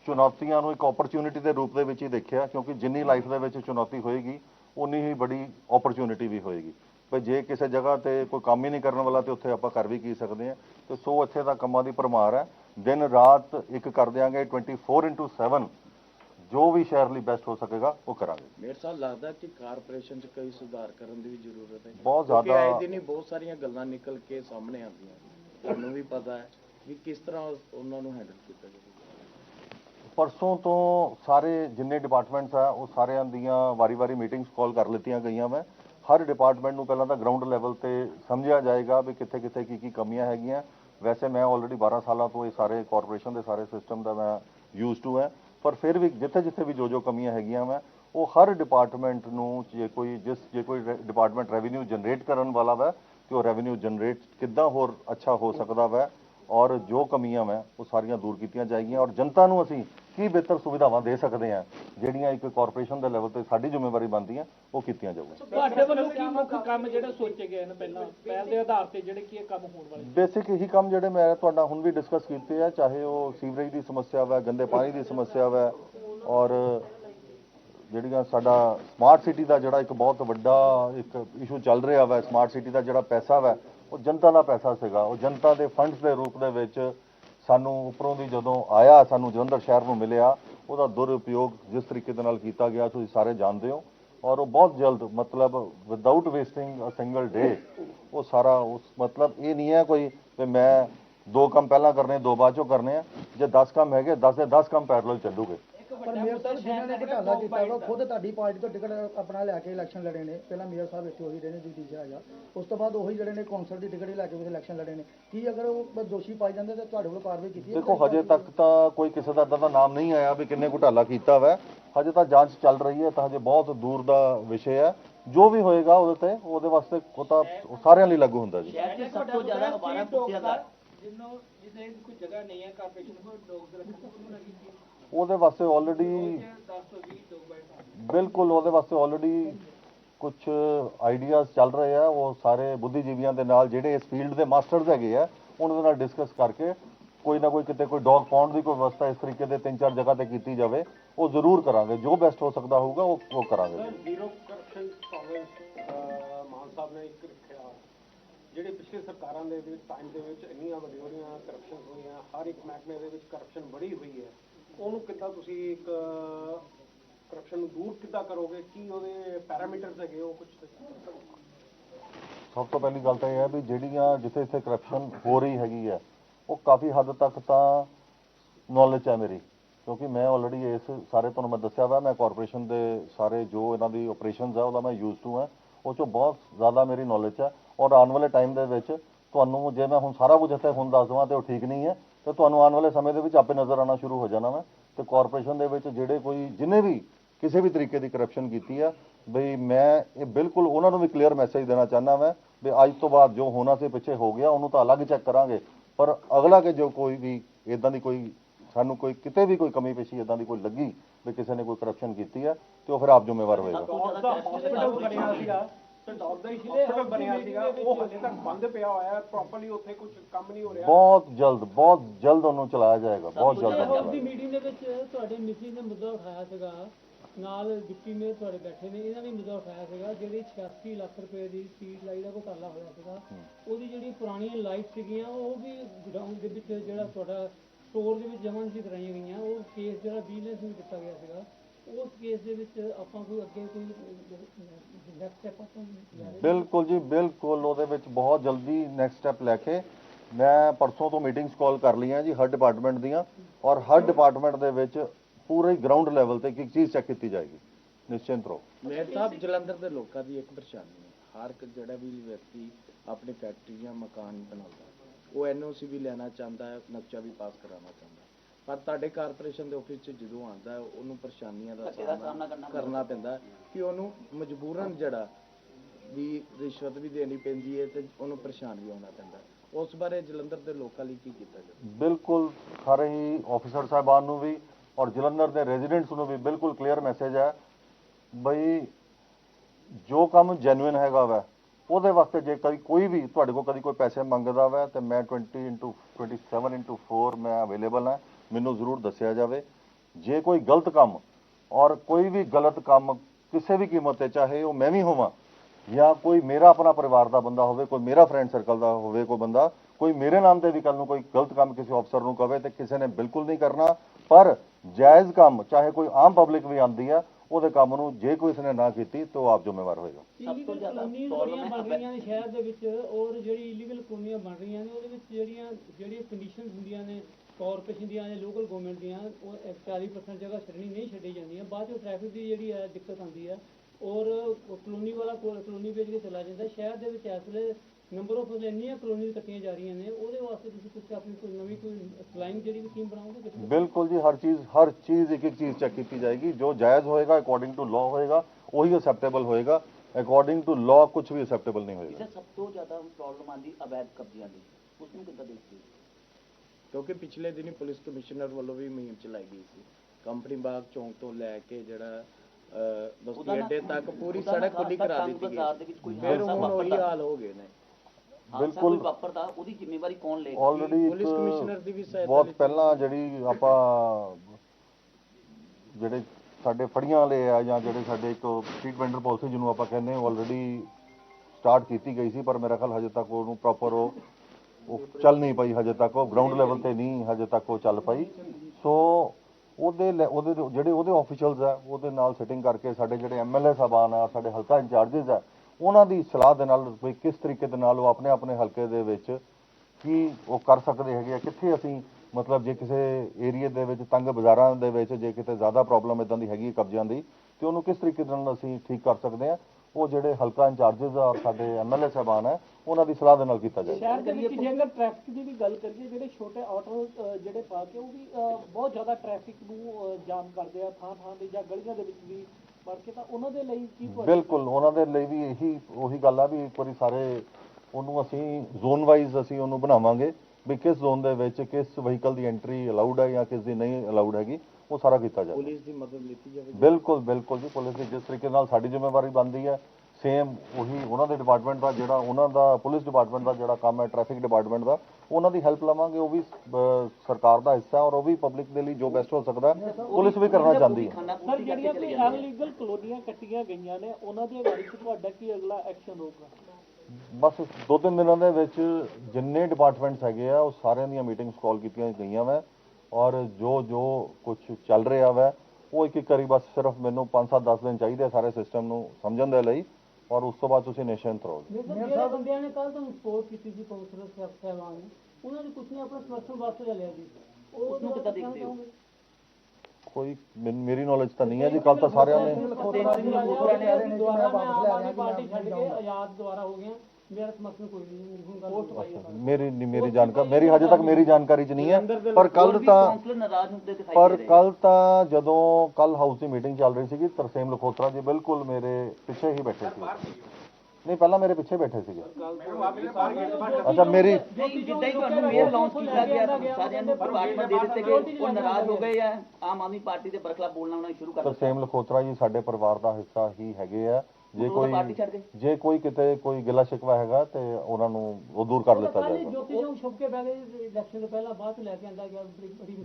ਚੁਣੌਤੀਆਂ ਨੂੰ ਇੱਕ ਓਪਰਚੁਨਿਟੀ ਦੇ ਰੂਪ ਦੇ ਵਿੱਚ ਹੀ ਦੇਖਿਆ ਕਿਉਂਕਿ ਜਿੰਨੀ ਲਾਈਫ ਦੇ ਵਿੱਚ ਚੁਣੌਤੀ ਹੋਏਗੀ ਉਨੀ ਹੀ ਬੜੀ ਓਪਰਚੁਨਿਟੀ ਵੀ ਹੋਏਗੀ। ਪਰ ਜੇ ਕਿਸੇ ਜਗ੍ਹਾ ਤੇ ਕੋਈ ਕੰਮ ਹੀ ਨਹੀਂ ਕਰਨ ਵਾਲਾ ਤੇ ਉੱਥੇ ਆਪਾਂ ਕਰ ਵੀ ਕੀ ਸਕਦੇ ਆ ਤੇ ਸੋ ਇੱਥੇ ਦਾ ਕੰਮਾਂ ਦੀ ਪਰਮਾਰ ਹੈ। ਦਿਨ ਰਾਤ ਇੱਕ ਕਰ ਦਿਆਂਗੇ 24/7 ਜੋ ਵੀ ਸ਼ਹਿਰ ਲਈ ਬੈਸਟ ਹੋ ਸਕੇਗਾ ਉਹ ਕਰਾਂਗੇ। ਮੇਰੇ ਸਾਲ ਲੱਗਦਾ ਕਿ ਕਾਰਪੋਰੇਸ਼ਨ 'ਚ ਕਈ ਸੁਧਾਰ ਕਰਨ ਦੀ ਵੀ ਜ਼ਰੂਰਤ ਹੈ। ਬਹੁਤ ਜ਼ਿਆਦਾ ਆਏ ਦਿਨ ਹੀ ਬਹੁਤ ਸਾਰੀਆਂ ਗੱਲਾਂ ਨਿਕਲ ਕੇ ਸਾਹਮਣੇ ਆਉਂਦੀਆਂ। ਤੁਹਾਨੂੰ ਵੀ ਪਤਾ ਹੈ। ਵੀ ਕਿਸ ਤਰ੍ਹਾਂ ਉਹਨਾਂ ਨੂੰ ਹੈਂਡਲ ਕੀਤਾ ਜਾਵੇ? ਪਰਸੋਂ ਤੋਂ ਸਾਰੇ ਜਿੰਨੇ ਡਿਪਾਰਟਮੈਂਟਸ ਆ, ਉਹ ਸਾਰਿਆਂ ਦੀਆਂ ਵਾਰੀ-ਵਾਰੀ ਮੀਟਿੰਗਸ ਕਾਲ ਕਰ ਲਿੱਤੀਆਂ ਗਈਆਂ ਮੈਂ। ਹਰ ਡਿਪਾਰਟਮੈਂਟ ਨੂੰ ਪਹਿਲਾਂ ਤਾਂ ਗਰਾਊਂਡ ਲੈਵਲ ਤੇ ਸਮਝਿਆ ਜਾਏਗਾ ਵੀ ਕਿੱਥੇ ਕਿੱਥੇ ਕੀ ਕੀ ਕਮੀਆਂ ਹੈਗੀਆਂ। ਵੈਸੇ ਮੈਂ ਆਲਰੇਡੀ 12 ਸਾਲਾਂ ਤੋਂ ਇਹ ਸਾਰੇ ਕਾਰਪੋਰੇਸ਼ਨ ਦੇ ਸਾਰੇ ਸਿਸਟਮ ਦਾ ਮੈਂ ਯੂਜ਼ ਟੂ ਹੈ। ਪਰ ਫਿਰ ਵੀ ਜਿੱਥੇ ਜਿੱਥੇ ਵੀ ਜੋ ਜੋ ਕਮੀਆਂ ਹੈਗੀਆਂ ਮੈਂ, ਉਹ ਹਰ ਡਿਪਾਰਟਮੈਂਟ ਨੂੰ ਜੇ ਕੋਈ, ਜਿਸ, ਜੇ ਕੋਈ ਡਿਪਾਰਟਮੈਂਟ ਰੈਵਨਿਊ ਜਨਰੇਟ ਕਰਨ ਵਾਲਾ ਵਾ, ਤੇ ਉਹ ਰੈਵਨਿਊ ਜਨਰੇਟ ਕਿੱਦਾਂ ਹੋਰ ਅੱਛਾ ਹੋ ਸਕਦਾ ਵਾ ਔਰ ਜੋ ਕਮੀਆਂ ਵਾ ਉਹ ਸਾਰੀਆਂ ਦੂਰ ਕੀਤੀਆਂ ਜਾਏਗੀਆਂ ਔਰ ਜਨਤਾ ਨੂੰ ਅਸੀਂ ਕੀ ਬਿਹਤਰ ਸੁਵਿਧਾਵਾਂ ਦੇ ਸਕਦੇ ਹਾਂ ਜਿਹੜੀਆਂ ਇੱਕ ਕਾਰਪੋਰੇਸ਼ਨ ਦੇ ਲੈਵਲ ਤੇ ਸਾਡੀ ਜ਼ਿੰਮੇਵਾਰੀ ਬਣਦੀ ਹੈ ਉਹ ਕੀਤੀਆਂ ਜਾਊਗੀਆਂ। ਤੁਹਾਡੇ ਵੱਲੋਂ ਕੀ ਮੁੱਖ ਕੰਮ ਜਿਹੜੇ ਸੋਚੇ ਗਏ ਨੇ ਪਹਿਲਾਂ? ਪਹਿਲ ਦੇ ਆਧਾਰ ਤੇ ਜਿਹੜੇ ਕੀ ਕੰਮ ਹੋਣ ਵਾਲੇ ਬੇਸਿਕ ਇਹੀ ਕੰਮ ਜਿਹੜੇ ਮੈਂ ਤੁਹਾਡਾ ਹੁਣ ਵੀ ਡਿਸਕਸ ਕੀਤੇ ਆ ਚਾਹੇ ਉਹ ਸੀਵਰੇਜ ਦੀ ਸਮੱਸਿਆ ਵਾ ਗੰਦੇ ਪਾਣੀ ਦੀ ਸਮੱਸਿਆ ਵਾ ਔਰ ਜਿਹੜੀਆਂ ਸਾਡਾ ਸਮਾਰਟ ਸਿਟੀ ਦਾ ਜਿਹੜਾ ਇੱਕ ਬਹੁਤ ਵੱਡਾ ਇੱਕ ਇਸ਼ੂ ਚੱਲ ਰਿਹਾ ਵਾ ਸਮਾਰਟ ਸਿਟੀ ਦਾ ਜਿਹੜਾ ਪੈਸਾ ਵਾ ਉਹ ਜਨਤਾ ਦਾ ਪੈਸਾ ਸੀਗਾ। ਉਹ ਜਨਤਾ ਦੇ ਫੰਡਸ ਦੇ ਰੂਪ ਦੇ ਵਿੱਚ ਸਾਨੂੰ ਉੱਪਰੋਂ ਦੀ ਜਦੋਂ ਆਇਆ, ਸਾਨੂੰ ਜਲੰਧਰ ਸ਼ਹਿਰ ਨੂੰ ਮਿਲਿਆ, ਉਹਦਾ ਦੁਰਉਪਯੋਗ ਜਿਸ ਤਰੀਕੇ ਦੇ ਨਾਲ ਕੀਤਾ ਗਿਆ, ਤੁਸੀਂ ਸਾਰੇ ਜਾਣਦੇ ਹੋ। ਔਰ ਉਹ ਬਹੁਤ ਜਲਦ, ਮਤਲਬ without wasting a single day ਉਹ ਸਾਰਾ ਉਸ, ਮਤਲਬ ਇਹ ਨਹੀਂ ਹੈ ਕੋਈ ਵੀ ਮੈਂ ਦੋ ਕੰਮ ਪਹਿਲਾਂ ਕਰਨੇ, ਦੋ ਬਾਅਦ ਚੋਂ ਕਰਨੇ ਆ। ਜੇ 10 ਕੰਮ ਹੈਗੇ 10 ਦੇ 10 ਕੰਮ ਪੈਰਲਲ ਚੱਲੂਗੇ। ਪਰ ਮੇਅਰ ਸਾਹਿਬ ਜਿਨ੍ਹਾਂ ਨੇ ਘਟਾਲਾ ਕੀਤਾ ਵਾ ਖੁਦ ਤੁਹਾਡੀ ਪਾਰਟੀ ਤੋਂ ਟਿਕਟ ਆਪਣਾ ਲੈ ਕੇ ਇਲੈਕਸ਼ਨ ਲੜੇ ਨੇ। ਪਹਿਲਾਂ ਮੇਅਰ ਸਾਹਿਬ ਇੱਥੇ ਉਹੀ ਰਹੇ ਨੇ ਜਗਦੀਸ਼ ਰਾਜਾ ਉਸ ਤੋਂ ਬਾਅਦ ਉਹੀ ਜਿਹੜੇ ਨੇ ਕੌਂਸਲ ਦੀ ਟਿਕਟ ਹੀ ਲੈ ਕੇ ਵੀ ਇਲੈਕਸ਼ਨ ਲੜੇ ਨੇ। ਕੀ ਅਗਰ ਉਹ ਦੋਸ਼ੀ ਪਾਏ ਜਾਂਦੇ ਤਾਂ ਤੁਹਾਡੇ ਵੱਲੋਂ ਕਾਰਵਾਈ ਕੀਤੀ ਦੇਖੋ ਹਜੇ ਤੱਕ ਤਾਂ ਕੋਈ ਕਿਸੇ ਦਾ ਏਦਾਂ ਦਾ ਨਾਮ ਨਹੀਂ ਆਇਆ ਵੀ ਕਿੰਨੇ ਘੁਟਾਲਾ ਕੀਤਾ ਵਾ। ਹਜੇ ਤਾਂ ਜਾਂਚ ਚੱਲ ਰਹੀ ਹੈ ਤਾਂ ਹਜੇ ਬਹੁਤ ਦੂਰ ਦਾ ਵਿਸ਼ੇ ਹੈ। ਜੋ ਵੀ ਹੋਏਗਾ ਉਹਦੇ ਤੇ ਉਹਦੇ ਵਾਸਤੇ ਉਹ ਤਾਂ ਸਾਰਿਆਂ ਲਈ ਲਾਗੂ ਹੁੰਦਾ ਜੀ। ਸ਼ਹਿਰ 'ਚ ਸਭ ਤੋਂ ਜ਼ਿਆਦਾ ਅਖਬਾਰਾਂ ਪੁੱਛਿਆ ਦਾ ਜਿੰਨੋਂ ਜਿਹਦੇ ਕੋਈ ਜਗ੍ਹਾ ਨਹੀਂ ਹੈ ਕਾਰਪੋਰੇਸ਼ਨ ਕੋਲ ਡੌਗਸ ਰੱਖਣ ਨੂੰ ਕੀਤੀ। ਉਹਦੇ ਵਾਸਤੇ ਆਲਰੇਡੀ ਬਿਲਕੁਲ ਉਹਦੇ ਵਾਸਤੇ ਆਲਰੇਡੀ ਕੁਝ ਆਈਡੀਆਜ਼ ਚੱਲ ਰਹੇ ਆ। ਉਹ ਸਾਰੇ ਬੁੱਧੀਜੀਵੀਆਂ ਦੇ ਨਾਲ ਜਿਹੜੇ ਇਸ ਫੀਲਡ ਦੇ ਮਾਸਟਰਸ ਹੈਗੇ ਆ, ਉਹਨਾਂ ਦੇ ਨਾਲ ਡਿਸਕਸ ਕਰਕੇ ਕੋਈ ਨਾ ਕੋਈ ਕਿਤੇ ਕੋਈ ਡੌਗ ਪਾਉਂਡ ਦੀ ਕੋਈ ਵਿਵਸਥਾ ਇਸ ਤਰੀਕੇ ਦੇ ਤਿੰਨ ਚਾਰ ਜਗ੍ਹਾ ਤੇ ਕੀਤੀ ਜਾਵੇ, ਉਹ ਜ਼ਰੂਰ ਕਰਾਂਗੇ। ਜੋ ਬੈਸਟ ਹੋ ਸਕਦਾ ਹੋਊਗਾ, ਉਹ ਉਹ ਕਰਾਂਗੇ। Zero corruption tolerance Mann sahib ਨੇ ਇੱਕ ਰੱਖਿਆ। ਜਿਹੜੇ ਪਿਛਲੇ ਸਰਕਾਰਾਂ ਦੇ ਵਿੱਚ ਟਾਈਮ ਦੇ ਵਿੱਚ ਇੰਨੀਆਂ ਵੱਡੀਆਂ ਕਰਪਸ਼ਨ ਹੋਈਆਂ, ਹਰ ਇੱਕ ਮਹਿਕਮੇ ਦੇ ਵਿੱਚ ਕਰਪਸ਼ਨ ਬੜੀ ਹੋਈ ਹੈ। ਉਹਨੂੰ ਕਿੱਦਾਂ ਤੁਸੀਂ ਇੱਕ ਕਰਪਸ਼ਨ ਨੂੰ ਦੂਰ ਕਿੱਦਾਂ ਕਰੋਗੇ? ਕੀ ਉਹਦੇ ਪੈਰਾਮੀਟਰਸ ਹੈਗੇ ਉਹ ਕੁਝ ਸਭ ਤੋਂ ਪਹਿਲੀ ਗੱਲ ਤਾਂ ਇਹ ਹੈ ਵੀ ਜਿਹੜੀਆਂ ਜਿੱਥੇ ਇੱਥੇ ਕਰਪਸ਼ਨ ਹੋ ਰਹੀ ਹੈਗੀ ਹੈ, ਉਹ ਕਾਫੀ ਹੱਦ ਤੱਕ ਤਾਂ ਨੌਲੇਜ ਹੈ ਮੇਰੀ। ਕਿਉਂਕਿ ਮੈਂ ਆਲਰੇਡੀ ਇਸ ਸਾਰੇ ਤੁਹਾਨੂੰ ਮੈਂ ਦੱਸਿਆ ਵਾ, ਮੈਂ ਕਾਰਪੋਰੇਸ਼ਨ ਦੇ ਸਾਰੇ ਜੋ ਇਹਨਾਂ ਦੀ ਆਪਰੇਸ਼ਨਸ ਆ, ਉਹਦਾ ਮੈਂ ਯੂਜ਼ ਟੂ ਹਾਂ। ਉਹ ਚੋਂ ਬਹੁਤ ਜ਼ਿਆਦਾ ਮੇਰੀ ਨੌਲੇਜ ਹੈ। ਔਰ ਆਉਣ ਵਾਲੇ ਟਾਈਮ ਦੇ ਵਿੱਚ ਤੁਹਾਨੂੰ ਜੇ ਮੈਂ ਹੁਣ ਸਾਰਾ ਕੁਝ ਇੱਥੇ ਹੁਣ ਦੱਸ ਦਵਾਂ ਤੇ ਉਹ ਠੀਕ ਨਹੀਂ ਹੈ। ਤਾਂ ਤੁਹਾਨੂੰ ਆਉਣ ਵਾਲੇ ਸਮੇਂ ਦੇ ਵਿੱਚ ਆਪੇ ਨਜ਼ਰ ਆਉਣਾ ਸ਼ੁਰੂ ਹੋ ਜਾਣਾ ਵਾ। ਤੇ ਕਾਰਪੋਰੇਸ਼ਨ ਦੇ ਵਿੱਚ ਜਿਹੜੇ ਕੋਈ, ਜਿਨੇ ਵੀ ਕਿਸੇ ਵੀ ਤਰੀਕੇ ਦੀ ਕਰਪਸ਼ਨ ਕੀਤੀ ਆ, ਬਈ ਮੈਂ ਇਹ ਬਿਲਕੁਲ ਉਹਨਾਂ ਨੂੰ ਵੀ ਕਲੀਅਰ ਮੈਸੇਜ ਦੇਣਾ ਚਾਹੁੰਦਾ ਮੈਂ ਵੀ ਅੱਜ ਤੋਂ ਬਾਅਦ ਜੋ ਹੋਣਾ ਸੀ, ਪਿੱਛੇ ਹੋ ਗਿਆ, ਉਹਨੂੰ ਤਾਂ ਅਲੱਗ ਚੈੱਕ ਕਰਾਂਗੇ। ਪਰ ਅਗਲਾ ਕਿ ਜੋ ਕੋਈ ਵੀ ਇਦਾਂ ਦੀ ਕੋਈ, ਸਾਨੂੰ ਕੋਈ ਕਿਤੇ ਵੀ ਕੋਈ ਕਮੀ ਪੇਸ਼ੀ ਇਦਾਂ ਦੀ ਕੋਈ ਲੱਗੀ ਵੀ ਕਿਸੇ ਨੇ ਕੋਈ ਕਰਪਸ਼ਨ ਕੀਤੀ ਹੈ ਤੇ ਉਹ ਫਿਰ ਆਪ ਜ਼ਿੰਮੇਵਾਰ ਹੋਏਗਾ। ਹਸਪੀਟਲ ਬਣਿਆ ਸੀਗਾ ਡੌਗ ਦਾ ਹਸਪੀਟਲ ਬਣਿਆ ਸੀਗਾ। ਉਹ ਹਜੇ ਤੱਕ ਬੰਦ ਪਿਆ ਹੋਇਆ ਹੈ ਪ੍ਰੋਪਰਲੀ ਉੱਥੇ ਕੁਝ ਕੰਮ ਨਹੀਂ ਹੋ ਰਿਹਾ। ਬਹੁਤ ਜਲਦ ਬਹੁਤ ਜਲਦ ਉਹਨੂੰ ਚਲਾਇਆ ਜਾਏਗਾ ਬਹੁਤ ਜਲਦ। ਉਹਨੂੰ ਦੀ ਚਲਾਇਆ ਮੀਟਿੰਗ ਦੇ ਵਿੱਚ ਤੁਹਾਡੇ ਮਿਸੀ ਨੇ ਮੁੱਦਾ ਉਠਾਇਆ ਸੀਗਾ। ਨਾਲ ਡਿਪਟੀ ਮੇਅਰ ਤੁਹਾਡੇ ਬੈਠੇ ਨੇ ਇਹਨਾਂ ਨੇ ਮੁੱਦਾ ਉਠਾਇਆ ਸੀਗਾ ਜਿਹੜੀ 86 ਲੱਖ ਰੁਪਏ ਦੀ ਸਟਰੀਟ ਲਾਈਟ ਦਾ ਘੁਟਾਲਾ ਹੋਇਆ ਸੀਗਾ। ਉਹਦੀ ਜਿਹੜੀ ਪੁਰਾਣੀਆਂ ਲਾਈਟ ਸੀਗੀਆਂ ਉਹ ਵੀ ਗੋਡਾਊਨ ਦੇ ਵਿੱਚ ਜਿਹੜਾ ਤੁਹਾਡਾ ਸਟੋਰ ਦੇ ਵਿੱਚ ਨਹੀਂ ਸੀ ਕਰਾਈਆਂ ਗਈਆਂ ਉਹ ਕੇਸ ਜਿਹੜਾ ਵਿਜੀਲੈਂਸ ਨੂੰ ਦਿੱਤਾ ਗਿਆ ਸੀਗਾ। ਉਸ ਕੇਸ ਦੇ ਵਿੱਚ ਆਪਾਂ ਕੋਈ ਅੱਗੇ ਕੋਈ ਨੈਕਸਟ ਸਟੈਪ ਆਪਾਂ ਲੈ ਰਹੇ ਬਿਲਕੁਲ ਜੀ ਬਿਲਕੁਲ ਉਹਦੇ ਵਿੱਚ ਬਹੁਤ ਜਲਦੀ ਨੈਕਸਟ ਸਟੈਪ ਲੈ ਕੇ ਮੈਂ ਪਰਸੋਂ ਤੋਂ ਮੀਟਿੰਗਸ ਕਾਲ ਕਰ ਲਈਆਂ ਜੀ ਹਰ ਡਿਪਾਰਟਮੈਂਟ ਦੀਆਂ ਔਰ ਹਰ ਡਿਪਾਰਟਮੈਂਟ ਦੇ ਵਿੱਚ ਪੂਰੇ ਗਰਾਊਂਡ ਲੈਵਲ ਤੇ ਇੱਕ ਇੱਕ ਚੀਜ਼ ਚੈੱਕ ਕੀਤੀ ਜਾਏਗੀ ਨਿਸ਼ਚਿੰਤ ਰਹੋ। ਮੇਰ ਸਾਹਿਬ ਜਲੰਧਰ ਦੇ ਲੋਕਾਂ ਦੀ ਇੱਕ ਪਰੇਸ਼ਾਨੀ ਹੈ। ਹਰ ਇੱਕ ਜਿਹੜਾ ਵੀ ਵਿਅਕਤੀ ਆਪਣੀ ਫੈਕਟਰੀ ਜਾਂ ਮਕਾਨ ਬਣਾਉਂਦਾ ਉਹ ਐਨਓਸੀ ਵੀ ਲੈਣਾ ਚਾਹੁੰਦਾ ਹੈ ਨਕਸ਼ਾ ਵੀ ਪਾਸ ਕਰਾਉਣਾ ਚਾਹੁੰਦਾ। ਪਰ ਤੁਹਾਡੇ ਕਾਰਪੋਰੇਸ਼ਨ ਦੇ ਆਫਿਸ 'ਚ ਜਦੋਂ ਆਉਂਦਾ ਉਹਨੂੰ ਪਰੇਸ਼ਾਨੀਆਂ ਦਾ ਸਾਹਮਣਾ ਕਰਨਾ ਪੈਂਦਾ। ਹੈ ਕਿ ਉਹਨੂੰ ਮਜਬੂਰਨ ਜਿਹੜਾ ਵੀ ਰਿਸ਼ਵਤ ਵੀ ਦੇਣੀ ਪੈਂਦੀ ਹੈ ਤੇ ਉਹਨੂੰ ਪਰੇਸ਼ਾਨ ਵੀ ਹੋਣਾ ਪੈਂਦਾ। ਉਸ ਬਾਰੇ ਜਲੰਧਰ ਦੇ ਲੋਕਾਂ ਲਈ ਕੀ ਕੀਤਾ ਜਾਵੇ? ਬਿਲਕੁਲ ਸਾਰੇ ਹੀ ਆਫੀਸਰ ਸਾਹਿਬਾਨ ਨੂੰ ਵੀ ਔਰ ਜਲੰਧਰ ਦੇ ਰੈਜ਼ੀਡੈਂਟਸ ਨੂੰ ਵੀ ਬਿਲਕੁਲ ਕਲੀਅਰ ਮੈਸੇਜ ਹੈ ਬਈ ਜੋ ਕੰਮ ਜੈਨੂਇਨ ਹੈਗਾ ਵਾ ਉਹਦੇ ਵਾਸਤੇ ਜੇ ਕਦੀ ਕੋਈ ਵੀ ਤੁਹਾਡੇ ਕੋਲ ਕਦੀ ਕੋਈ ਪੈਸੇ ਮੰਗਦਾ ਵਾ ਤੇ ਮੈਂ 20 27 4 ਮੈਂ ਅਵੇਲੇਬਲ ਹਾਂ। ਮੈਨੂੰ ਜ਼ਰੂਰ ਦੱਸਿਆ ਜਾਵੇ। ਜੇ ਕੋਈ ਗਲਤ ਕੰਮ ਔਰ ਕੋਈ ਵੀ ਗਲਤ ਕੰਮ ਕਿਸੇ ਵੀ ਕੀਮਤ ਤੇ ਚਾਹੇ ਉਹ ਮੈਂ ਵੀ ਹੋਵਾਂ ਜਾਂ ਕੋਈ ਮੇਰਾ ਆਪਣਾ ਪਰਿਵਾਰ ਦਾ ਬੰਦਾ ਹੋਵੇ ਕੋਈ ਮੇਰਾ ਫਰੈਂਡ ਸਰਕਲ ਦਾ ਹੋਵੇ ਕੋਈ ਬੰਦਾ ਕੋਈ ਮੇਰੇ ਨਾਮ ਤੇ ਵੀ ਕੱਲ ਨੂੰ ਕੋਈ ਗਲਤ ਕੰਮ ਕਿਸੇ ਅਫਸਰ ਨੂੰ ਕਵੇ ਤੇ ਕਿਸੇ ਨੇ ਬਿਲਕੁਲ ਨਹੀਂ ਕਰਨਾ। ਪਰ ਜਾਇਜ਼ ਕੰਮ ਚਾਹੇ ਕੋਈ ਆਮ ਪਬਲਿਕ ਵੀ ਆਂਦੀ ਆ ਉਹਦੇ ਕੰਮ ਨੂੰ ਜੇ ਕੋਈ ਇਸਨੇ ਨਾ ਕੀਤੀ ਤਾਂ ਉਹ ਆਪ ਜ਼ਿੰਮੇਵਾਰ ਹੋਏਗਾ। ਬਣ ਰਹੀਆਂ ਨੇ ਸ਼ਹਿਰ ਦੇ ਵਿੱਚ ਔਰ ਜਿਹੜੀ ਇਲੀਗਲ ਕਲੋਨੀਆਂ ਬਣ ਰਹੀਆਂ ਨੇ ਉਹਦੇ ਵਿੱਚ ਜਿਹੜੀਆਂ ਜਿਹੜੀਆਂ ਕੰਡੀਸ਼ਨਸ ਹੁੰਦੀਆਂ ਨੇ ਕਾਰਪੋਰੇਸ਼ਨ ਦੀਆਂ ਜਾਂ ਲੋਕਲ ਗਵਰਨਮੈਂਟ ਦੀਆਂ ਉਹ 40% ਜਗ੍ਹਾ ਛੱਡਣੀ ਨਹੀਂ ਛੱਡੀ ਜਾਂਦੀਆਂ ਬਾਅਦ ਚੋਂ ਟ੍ਰੈਫਿਕ ਦੀ ਜਿਹੜੀ ਹੈ ਦਿੱਕਤ ਆਉਂਦੀ ਹੈ ਔਰ ਕਲੋਨੀ ਵਾਲਾ ਕੋਲ ਕਲੋਨੀ ਵੇਚ ਕੇ ਚਲਾ ਜਾਂਦਾ। ਸ਼ਹਿਰ ਦੇ ਵਿੱਚ ਇਸ ਵੇਲੇ ਨੰਬਰ ਆਫ ਇੰਨੀਆਂ ਕਲੋਨੀ ਕੱਟੀਆਂ ਜਾ ਰਹੀਆਂ ਨੇ ਉਹਦੇ ਵਾਸਤੇ ਤੁਸੀਂ ਕੁਝ ਆਪਣੀ ਕੋਈ ਨਵੀਂ ਕੋਈ ਫਲਾਈਂਗ ਜਿਹੜੀ ਵੀ ਸਕੀਮ ਬਣਾਓਗੇ ਬਿਲਕੁਲ ਜੀ ਹਰ ਚੀਜ਼ ਹਰ ਚੀਜ਼ ਇੱਕ ਇੱਕ ਚੀਜ਼ ਚੈੱਕ ਕੀਤੀ ਜਾਏਗੀ। ਜੋ ਜਾਇਜ਼ ਹੋਏਗਾ ਅਕੋਰਡਿੰਗ ਟੂ ਲਾਅ ਹੋਏਗਾ ਉਹੀ ਅਸੈਪਟੇਬਲ ਹੋਏਗਾ। ਅਕੋਰਡਿੰਗ ਟੂ ਲਾਅ ਕੁਝ ਵੀ ਅਸੈਪਟੇਬਲ ਨਹੀਂ ਹੋਏਗਾ। ਸਭ ਤੋਂ ਜ਼ਿਆਦਾ ਪ੍ਰੋਬਲਮ ਆਂਦੀ ਅਵੈਧ ਕਬਜ਼ਿਆਂ ਦੀ। ਉਸ ਨੂੰ ਕਿੱਦਾਂ ਦੇਖਦੇ ਹੋ? ਕਿਉਂਕਿ ਪਿਛਲੇ ਦਿਨੀ ਪੁਲਿਸ ਕਮਿਸ਼ਨਰ ਵੱਲੋਂ ਵੀ ਮੁਹਿੰਮ ਚਲਾਈ ਗਈ ਸੀ ਕੰਪਨੀ ਬਾਗ ਚੌਂਕ ਤੋਂ ਲੈ ਕੇ ਜਿਹੜਾ ਨਾ- ਅੱਡੇ ਤੱਕ ਪੂਰੀ ਸੜਕ ਖੁੱਲੀ ਕਰਾ ਦਿੱਤੀ ਗਈ ਫਿਰ ਹੁਣ ਉਹੀ। ਹਾਲ ਹੋ ਗਏ ਨੇ ਬਿਲਕੁਲ। ਕੋਈ ਵਾਪਰਦਾ ਉਹਦੀ ਜ਼ਿੰਮੇਵਾਰੀ ਕੌਣ ਲਏਗਾ ਆਲਰੇਡੀ ਪੁਲਿਸ ਕਮਿਸ਼ਨਰ ਦੀ ਵੀ ਸਹਾਇਤਾ ਬਹੁਤ। ਪਹਿਲਾਂ ਜਿਹੜੀ ਆਪਾਂ ਜਿਹੜੇ ਸਾਡੇ ਫੜੀਆਂ ਵਾਲੇ ਆ ਜਾਂ ਜਿਹੜੇ ਸਾਡੇ ਇੱਕ ਸਟਰੀਟ ਵੈਂਡਰ ਪਾਲਿਸੀ ਜਿਹਨੂੰ ਆਪਾਂ ਕਹਿੰਦੇ ਆਲਰੇਡੀ ਸਟਾਰਟ ਕੀਤੀ ਗਈ ਸੀ ਪਰ ਮੇਰਾ ਖਿਆਲ ਹਜੇ ਤੱਕ ਉਹਨੂੰ ਪ੍ਰੋਪਰ ਉਹ ਉਹ ਚੱਲ ਨਹੀਂ ਪਈ ਹਜੇ ਤੱਕ, ਉਹ ਗਰਾਊਂਡ ਲੈਵਲ ਤੇ ਨਹੀਂ ਹਜੇ ਤੱਕ ਉਹ ਚੱਲ ਪਈ। ਸੋ ਉਹਦੇ ਲੈ- ਉਹਦੇ ਜਿਹੜੇ ਉਹਦੇ ਆਫੀਸ਼ੀਅਲਸ ਆ, ਉਹਦੇ ਨਾਲ ਸਿਟਿੰਗ ਕਰਕੇ ਸਾਡੇ ਜਿਹੜੇ ਐਮਐਲਏ ਸਾਹਿਬਾਨ ਆ, ਸਾਡੇ ਹਲਕਾ ਇੰਚਾਰजेस ਆ, ਉਹਨਾਂ ਦੀ ਸਲਾਹ ਦੇ ਨਾਲ ਵੀ ਕਿਸ ਤਰੀਕੇ ਦੇ ਨਾਲ ਉਹ ਆਪਣੇ ਆਪਣੇ ਹਲਕੇ ਦੇ ਵਿੱਚ ਕੀ ਉਹ ਕਰ ਸਕਦੇ ਹੈਗੇ ਆ, ਕਿੱਥੇ ਅਸੀਂ ਮਤਲਬ ਜੇ ਕਿਸੇ ਏਰੀਆ ਦੇ ਵਿੱਚ ਤੰਗ ਬਾਜ਼ਾਰਾਂ ਦੇ ਵਿੱਚ ਜੇ ਕਿਤੇ ਜ਼ਿਆਦਾ ਪ੍ਰੋਬਲਮ ਇਦਾਂ ਦੀ ਹੈਗੀ ਕਬਜ਼ਿਆਂ ਦੀ, ਤੇ ਉਹਨੂੰ ਕਿਸ ਤਰੀਕੇ ਦੇ ਨਾਲ ਅਸੀਂ ਠੀਕ ਕਰ ਸਕਦੇ ਆ। ਉਹ ਜਿਹੜੇ ਹਲਕਾ ਇੰਚਾਰजेस ਆ ਔਰ ਸਾਡੇ ਐਮਐਲਏ ਸਾਹਿਬਾਨ ਆ ਉਹਨਾਂ ਦੀ ਸਲਾਹ ਦੇ ਨਾਲ ਕੀਤਾ ਜਾਏ ਸ਼ਹਿਰ ਦੇ ਵਿੱਚ ਜੇਕਰ ਟ੍ਰੈਫਿਕ ਦੀ ਵੀ ਗੱਲ ਕਰੀਏ ਜਿਹੜੇ ਛੋਟੇ ਆਟੋ ਜਿਹੜੇ ਪਾ ਕੇ ਉਹ ਵੀ ਬਹੁਤ ਜ਼ਿਆਦਾ ਟ੍ਰੈਫਿਕ ਨੂੰ ਜਾਮ ਕਰਦੇ ਆ ਥਾਂ ਥਾਂ ਤੇ ਜਾਂ ਗਲੀਆਂ ਦੇ ਵਿੱਚ ਵੀ ਵੜ ਕੇ ਤਾਂ ਉਹਨਾਂ ਦੇ ਲਈ ਕੀ ਬਿਲਕੁਲ ਉਹਨਾਂ ਦੇ ਲਈ ਵੀ ਇਹੀ ਉਹੀ ਗੱਲ ਆ ਵੀ ਇੱਕ ਵਾਰੀ ਸਾਰੇ ਉਹਨੂੰ ਅਸੀਂ ਜ਼ੋਨ ਵਾਈਜ਼ ਅਸੀਂ ਉਹਨੂੰ ਬਣਾਵਾਂਗੇ ਵੀ ਕਿਸ ਜ਼ੋਨ ਦੇ ਵਿੱਚ ਕਿਸ ਵਹੀਕਲ ਦੀ ਐਂਟਰੀ ਅਲਾਉਡ ਹੈ ਜਾਂ ਕਿਸ ਦੀ ਨਹੀਂ ਅਲਾਉਡ ਹੈਗੀ। ਉਹ ਸਾਰਾ ਕੀਤਾ ਜਾਏ ਪੁਲਿਸ ਦੀ ਮਦਦ ਲਿੱਤੀ ਜਾਵੇ ਬਿਲਕੁਲ ਬਿਲਕੁਲ ਜੀ ਪੁਲਿਸ ਦੀ ਜਿਸ ਤਰੀਕੇ ਨਾਲ ਸਾਡੀ ਜ਼ਿੰਮੇਵਾਰੀ ਬਣਦੀ ਹੈ ਸੇਮ ਉਹੀ ਉਹਨਾਂ ਦੇ ਡਿਪਾਰਟਮੈਂਟ ਦਾ ਜਿਹੜਾ ਉਹਨਾਂ ਦਾ ਪੁਲਿਸ ਡਿਪਾਰਟਮੈਂਟ ਦਾ ਜਿਹੜਾ ਕੰਮ ਹੈ ਟ੍ਰੈਫਿਕ ਡਿਪਾਰਟਮੈਂਟ ਦਾ ਉਹਨਾਂ ਦੀ ਹੈਲਪ ਲਵਾਂਗੇ ਉਹ ਵੀ ਸਰਕਾਰ ਦਾ ਹਿੱਸਾ ਹੈ ਔਰ ਉਹ ਵੀ ਪਬਲਿਕ ਦੇ ਲਈ ਜੋ ਬੈਸਟ ਹੋ ਸਕਦਾ ਹੈ, ਪੁਲਿਸ ਵੀ ਕਰਨਾ ਚਾਹੁੰਦੀ ਹੈ। ਸਰ ਜਿਹੜੀਆਂ ਆ। ਅਨਲੀਗਲ ਕਲੋਨੀਆਂ ਕੱਟੀਆਂ ਗਈਆਂ ਨੇ ਉਹਨਾਂ ਦੇ ਬਾਰੇ ਤੁਹਾਡਾ ਕੀ ਅਗਲਾ ਐਕਸ਼ਨ ਹੋਊਗਾ? ਬਸ ਦੋ ਤਿੰਨ ਦਿਨਾਂ ਦੇ ਵਿੱਚ ਜਿੰਨੇ ਡਿਪਾਰਟਮੈਂਟਸ ਹੈਗੇ ਆ ਉਹ ਸਾਰਿਆਂ ਦੀਆਂ ਮੀਟਿੰਗਸ ਕਾਲ ਕੀਤੀਆਂ ਗਈਆਂ ਵਾ। ਔਰ ਜੋ ਜੋ ਕੁਝ ਚੱਲ ਰਿਹਾ ਵਾ ਉਹ ਇੱਕ ਇੱਕ ਕਰੀ ਬਸ ਸਿਰਫ ਮੈਨੂੰ 5-7 10 ਦਿਨ ਚਾਹੀਦੇ ਸਾਰੇ ਸਿਸਟਮ ਨੂੰ ਸਮਝਣ ਦੇ ਲਈ ਔਰ ਉਸ ਤੋਂ ਬਾਅਦ ਤੁਸੀਂ ਨਿਸ਼ਚਿੰਤ ਰਹੋ ਮੇਰੇ ਸਾਹਿਬ ਜਿਹੜੇ ਬੰਦਿਆਂ ਨੇ ਕੱਲ ਤੁਹਾਨੂੰ ਸਪੋਰਟ ਕੀਤੀ ਸੀ ਕਾਉਂਸਲਰ ਸਾਹਿਬ ਸਾਹਿਬਾਨ ਨੇ ਉਹਨਾਂ ਨੇ ਕੁਝ ਨੇ ਆਪਣਾ ਸਮਰਥਨ ਵਾਸਤੇ ਲੈ ਲਿਆ ਜੀ ਉਹ ਉਸ ਨੂੰ ਕਿੱਦਾਂ ਦੇਖਦੇ ਹੋ? ਕੋਈ ਮੇਰੀ ਨੌਲੇਜ ਤਾਂ ਨਹੀਂ ਹੈ ਜੀ ਕੱਲ ਤਾਂ ਸਾਰਿਆਂ ਨੇ ਦੁਆਰਾ ਮੈਂ ਆਮ ਆਦਮੀ ਪਾਰਟੀ ਛੱਡ ਕੇ ਆਜ਼ਾਦ ਦੁਆਰਾ ਹੋ ਗਿਆ ਮੇਰਾ ਸਮਰਥਨ ਕੋਈ ਨਹੀਂ ਮੇਰੀ ਹੁਣ ਗੱਲ ਮੇਰੀ ਨਹੀਂ ਮੇਰੀ ਜਾਣਕਾਰੀ ਮੇਰੀ ਹਜੇ ਤੱਕ ਮੇਰੀ ਜਾਣਕਾਰੀ 'ਚ ਨਹੀਂ ਹੈ ਪਰ ਕੱਲ ਤਾਂ ਕਾਉਂਸਲਰ ਨਾਰਾਜ਼ ਹੁੰਦੇ ਦਿਖਾਈ ਪਰ ਕੱਲ ਤਾਂ ਜਦੋਂ ਕੱਲ ਹਾਊਸ ਦੀ ਮੀਟਿੰਗ ਚੱਲ ਰਹੀ ਸੀਗੀ ਤਰਸੇਮ ਲਖੋਤਰਾ ਜੀ ਬਿਲਕੁਲ ਮੇਰੇ ਪਿੱਛੇ ਹੀ ਬੈਠੇ ਸੀ। ਨਹੀਂ ਪਹਿਲਾਂ ਮੇਰੇ ਪਿੱਛੇ ਬੈਠੇ ਸੀਗੇ। ਅੱਛਾ ਮੇਰੀ ਨਹੀਂ ਜਿੱਦਾਂ ਹੀ ਤੁਹਾਨੂੰ ਮੇਅਰ ਲਾਂਚ ਕੀਤਾ ਗਿਆ ਸਾਰਿਆਂ ਨੂੰ ਡਿਪਾਰਟਮੈਂਟ ਦੇ ਦਿੱਤੇ ਗਏ ਉਹ ਨਾਰਾਜ਼ ਹੋ ਗਏ ਆ। ਆਮ ਆਦਮੀ ਪਾਰਟੀ ਦੇ ਬਰਖਲਾਫ ਬੋਲਣਾ ਉਹਨਾਂ ਨੇ ਸ਼ੁਰੂ ਕਰ ਦਿੱਤਾ। ਤਰਸੇਮ ਲਖੋਤਰਾ ਜੀ ਸਾਡੇ ਪਰਿਵਾਰ ਦਾ ਹਿੱਸਾ ਹੀ ਹੈਗੇ ਆ। ਜੇ ਪਾਰਟੀ ਕੋਈ ਛੱਡ ਜੇ ਕੋਈ ਕਿਤੇ ਕੋਈ ਗਿਲਾ ਸ਼ਿਕਵਾ ਹੈਗਾ ਤੇ ਉਹਨਾਂ ਨੂੰ ਉਹ ਦੂਰ ਕਰ ਦਿੱਤਾ ਕੱਲ ਜਾਏਗਾ। ਜੋਤੀ ਜੋ ਛੁਪ ਕੇ ਬਹਿ ਗਏ ਇਲੈਕਸ਼ਨ ਤੋਂ ਪਹਿਲਾਂ ਬਾਅਦ ਲੈ ਕੇ ਆਂਦਾ ਗਿਆ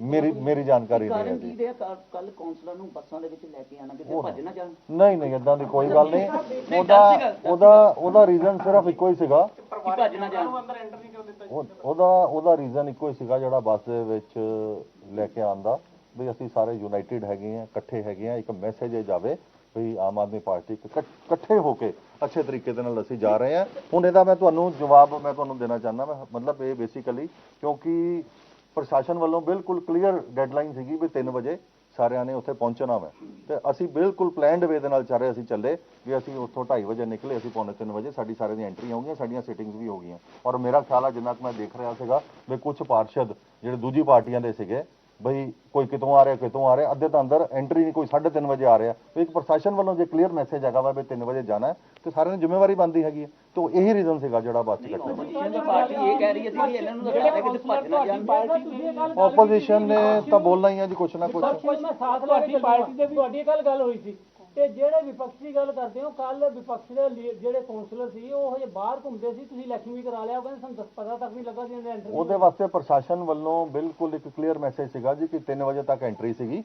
ਮੇਰੀ ਮੇਰੀ ਜਾਣਕਾਰੀ ਨਹੀਂ ਹੈ ਜੀ ਕੱਲ ਕਾਉਂਸਲਰ ਨੂੰ ਬੱਸਾਂ ਦੇ ਵਿੱਚ ਲੈ ਕੇ ਆਣਾ ਕਿਤੇ ਭੱਜ ਨਾ ਜਾਣ। ਨਹੀਂ ਨਹੀਂ ਇਦਾਂ ਦੀ ਕੋਈ ਗੱਲ ਨਹੀਂ। ਉਹਦਾ ਉਹਦਾ ਉਹਦਾ ਰੀਜ਼ਨ ਸਿਰਫ ਇੱਕੋ ਹੀ ਸੀਗਾ। ਕਿ ਭੱਜ ਨਾ ਜਾਣ। ਉਹ- ਉਹਦਾ ਉਹਦਾ ਰੀਜ਼ਨ ਇੱਕੋ ਹੀ ਸੀਗਾ ਜਿਹੜਾ ਬੱਸ ਦੇ ਵਿੱਚ ਲੈ ਕੇ ਆਂਦਾ ਵੀ ਅਸੀਂ ਸਾਰੇ ਯੂਨਾਈਟਿਡ ਹੈਗੇ ਆ ਇਕੱਠੇ ਹੈਗੇ ਆ ਇੱਕ ਮੈਸੇਜ ਜਾਵੇ ਵੀ ਆਮ ਆਦਮੀ ਪਾਰਟੀ ਇਕੱਠੇ ਹੋ ਕੇ ਅੱਛੇ ਤਰੀਕੇ ਦੇ ਨਾਲ ਅਸੀਂ ਜਾ ਰਹੇ ਹਾਂ। ਹੁਣ ਇਹਦਾ ਮੈਂ ਤੁਹਾਨੂੰ ਜਵਾਬ ਮੈਂ ਤੁਹਾਨੂੰ ਦੇਣਾ ਚਾਹੁੰਦਾ ਮੈਂ, ਮਤਲਬ ਇਹ ਬੇਸਿਕਲੀ ਕਿਉਂਕਿ ਪ੍ਰਸ਼ਾਸਨ ਵੱਲੋਂ ਬਿਲਕੁਲ ਕਲੀਅਰ ਡੈਡਲਾਈਨ ਸੀਗੀ ਵੀ 3 ਵਜੇ ਸਾਰਿਆਂ ਨੇ ਉੱਥੇ ਪਹੁੰਚਣਾ ਵਾ। ਤੇ ਅਸੀਂ ਬਿਲਕੁਲ ਪਲਾਨਡ ਵੇ ਦੇ ਨਾਲ ਚਾਰੇ ਅਸੀਂ ਚੱਲੇ ਵੀ ਅਸੀਂ ਉੱਥੋਂ 2:30 ਵਜੇ ਨਿਕਲੇ, ਅਸੀਂ ਪੌਣੇ 3 ਵਜੇ ਸਾਡੀ ਸਾਰੇ ਦੀਆਂ ਐਂਟਰੀਆਂ ਹੋ ਗਈਆਂ ਸਾਡੀਆਂ ਸਿਟਿੰਗਸ ਵੀ ਹੋ ਗਈਆਂ। ਔਰ ਮੇਰਾ ਖਿਆਲ ਆ ਜਿੰਨਾ ਕੁ ਮੈਂ ਦੇਖ ਰਿਹਾ ਸੀਗਾ ਵੀ ਕੁਝ ਪਾਰਸ਼ਦ ਜਿਹੜੇ ਦੂਜੀ ਪਾਰਟੀਆਂ ਦੇ ਸੀਗੇ ਬਈ ਕੋਈ ਕਿਤੋਂ ਆ ਰਿਹਾ ਕਿਤੋਂ ਆ ਰਿਹਾ ਅੱਧੇ ਤਾਂ ਅੰਦਰ ਐਂਟਰੀ ਨਹੀਂ ਕੋਈ 3:30 ਵਜੇ ਆ ਰਿਹਾ। ਵੀ ਇੱਕ ਪ੍ਰਸ਼ਾਸਨ ਵੱਲੋਂ ਜੇ ਕਲੀਅਰ ਮੈਸੇਜ ਹੈਗਾ ਵਾ ਵੀ 3 ਵਜੇ ਜਾਣਾ ਤੇ ਸਾਰਿਆਂ ਨੂੰ ਜ਼ਿੰਮੇਵਾਰੀ ਬਣਦੀ ਹੈਗੀ ਹੈ। ਤੇ ਉਹ ਇਹੀ ਰੀਜ਼ਨ ਸੀਗਾ ਜਿਹੜਾ ਬੱਸ ਚ ਕੱਟਿਆ ਪਾਰਟੀ ਇਹ ਕਹਿ ਰਹੀ ਹੈ ਕਿ ਇਹਨਾਂ ਨੂੰ ਤਾਂ ਕਿਤੇ ਭੱਜ ਨਾ ਜਾਣ ਆਪੋਜੀਸ਼ਨ ਨੇ ਤਾਂ ਬੋਲਣਾ ਹੀ ਹੈ ਜੀ ਕੁਛ ਨਾ ਕੁਛ। ਮੈਂ ਸਾਥ ਲੈ ਕੇ ਪਾਰਟੀ ਦੇ ਵੀ ਤੁਹਾਡੀ ਕੱਲ ਗੱਲ ਹੋਈ ਸੀ। ਤੇ ਜਿਹੜੇ ਵਿਪਕਸ਼ ਦੀ ਗੱਲ ਕਰਦੇ ਹੋ ਕੱਲ ਵਿਪਕਸ਼ ਦੇ ਲੀ- ਜਿਹੜੇ ਕਾਉਂਸਲਰ ਸੀ ਉਹ ਹਜੇ ਬਾਹਰ ਘੁੰਮਦੇ ਸੀ ਤੁਸੀਂ ਇਲੈਕਸ਼ਨ ਵੀ ਕਰਾ ਲਿਆ ਉਹ ਕਹਿੰਦੇ ਸਾਨੂੰ ਪਤਾ ਤੱਕ ਨਹੀਂ ਲੱਗਾ ਸੀ ਇਹਨਾਂ ਐਂਟਰੀ ਉਹਦੇ ਵਾਸਤੇ ਪ੍ਰਸ਼ਾਸਨ ਵੱਲੋਂ ਬਿਲਕੁਲ ਇੱਕ ਕਲੀਅਰ ਮੈਸੇਜ ਸੀਗਾ ਜੀ ਕਿ 3 ਵਜੇ ਤੱਕ ਐਂਟਰੀ ਸੀਗੀ।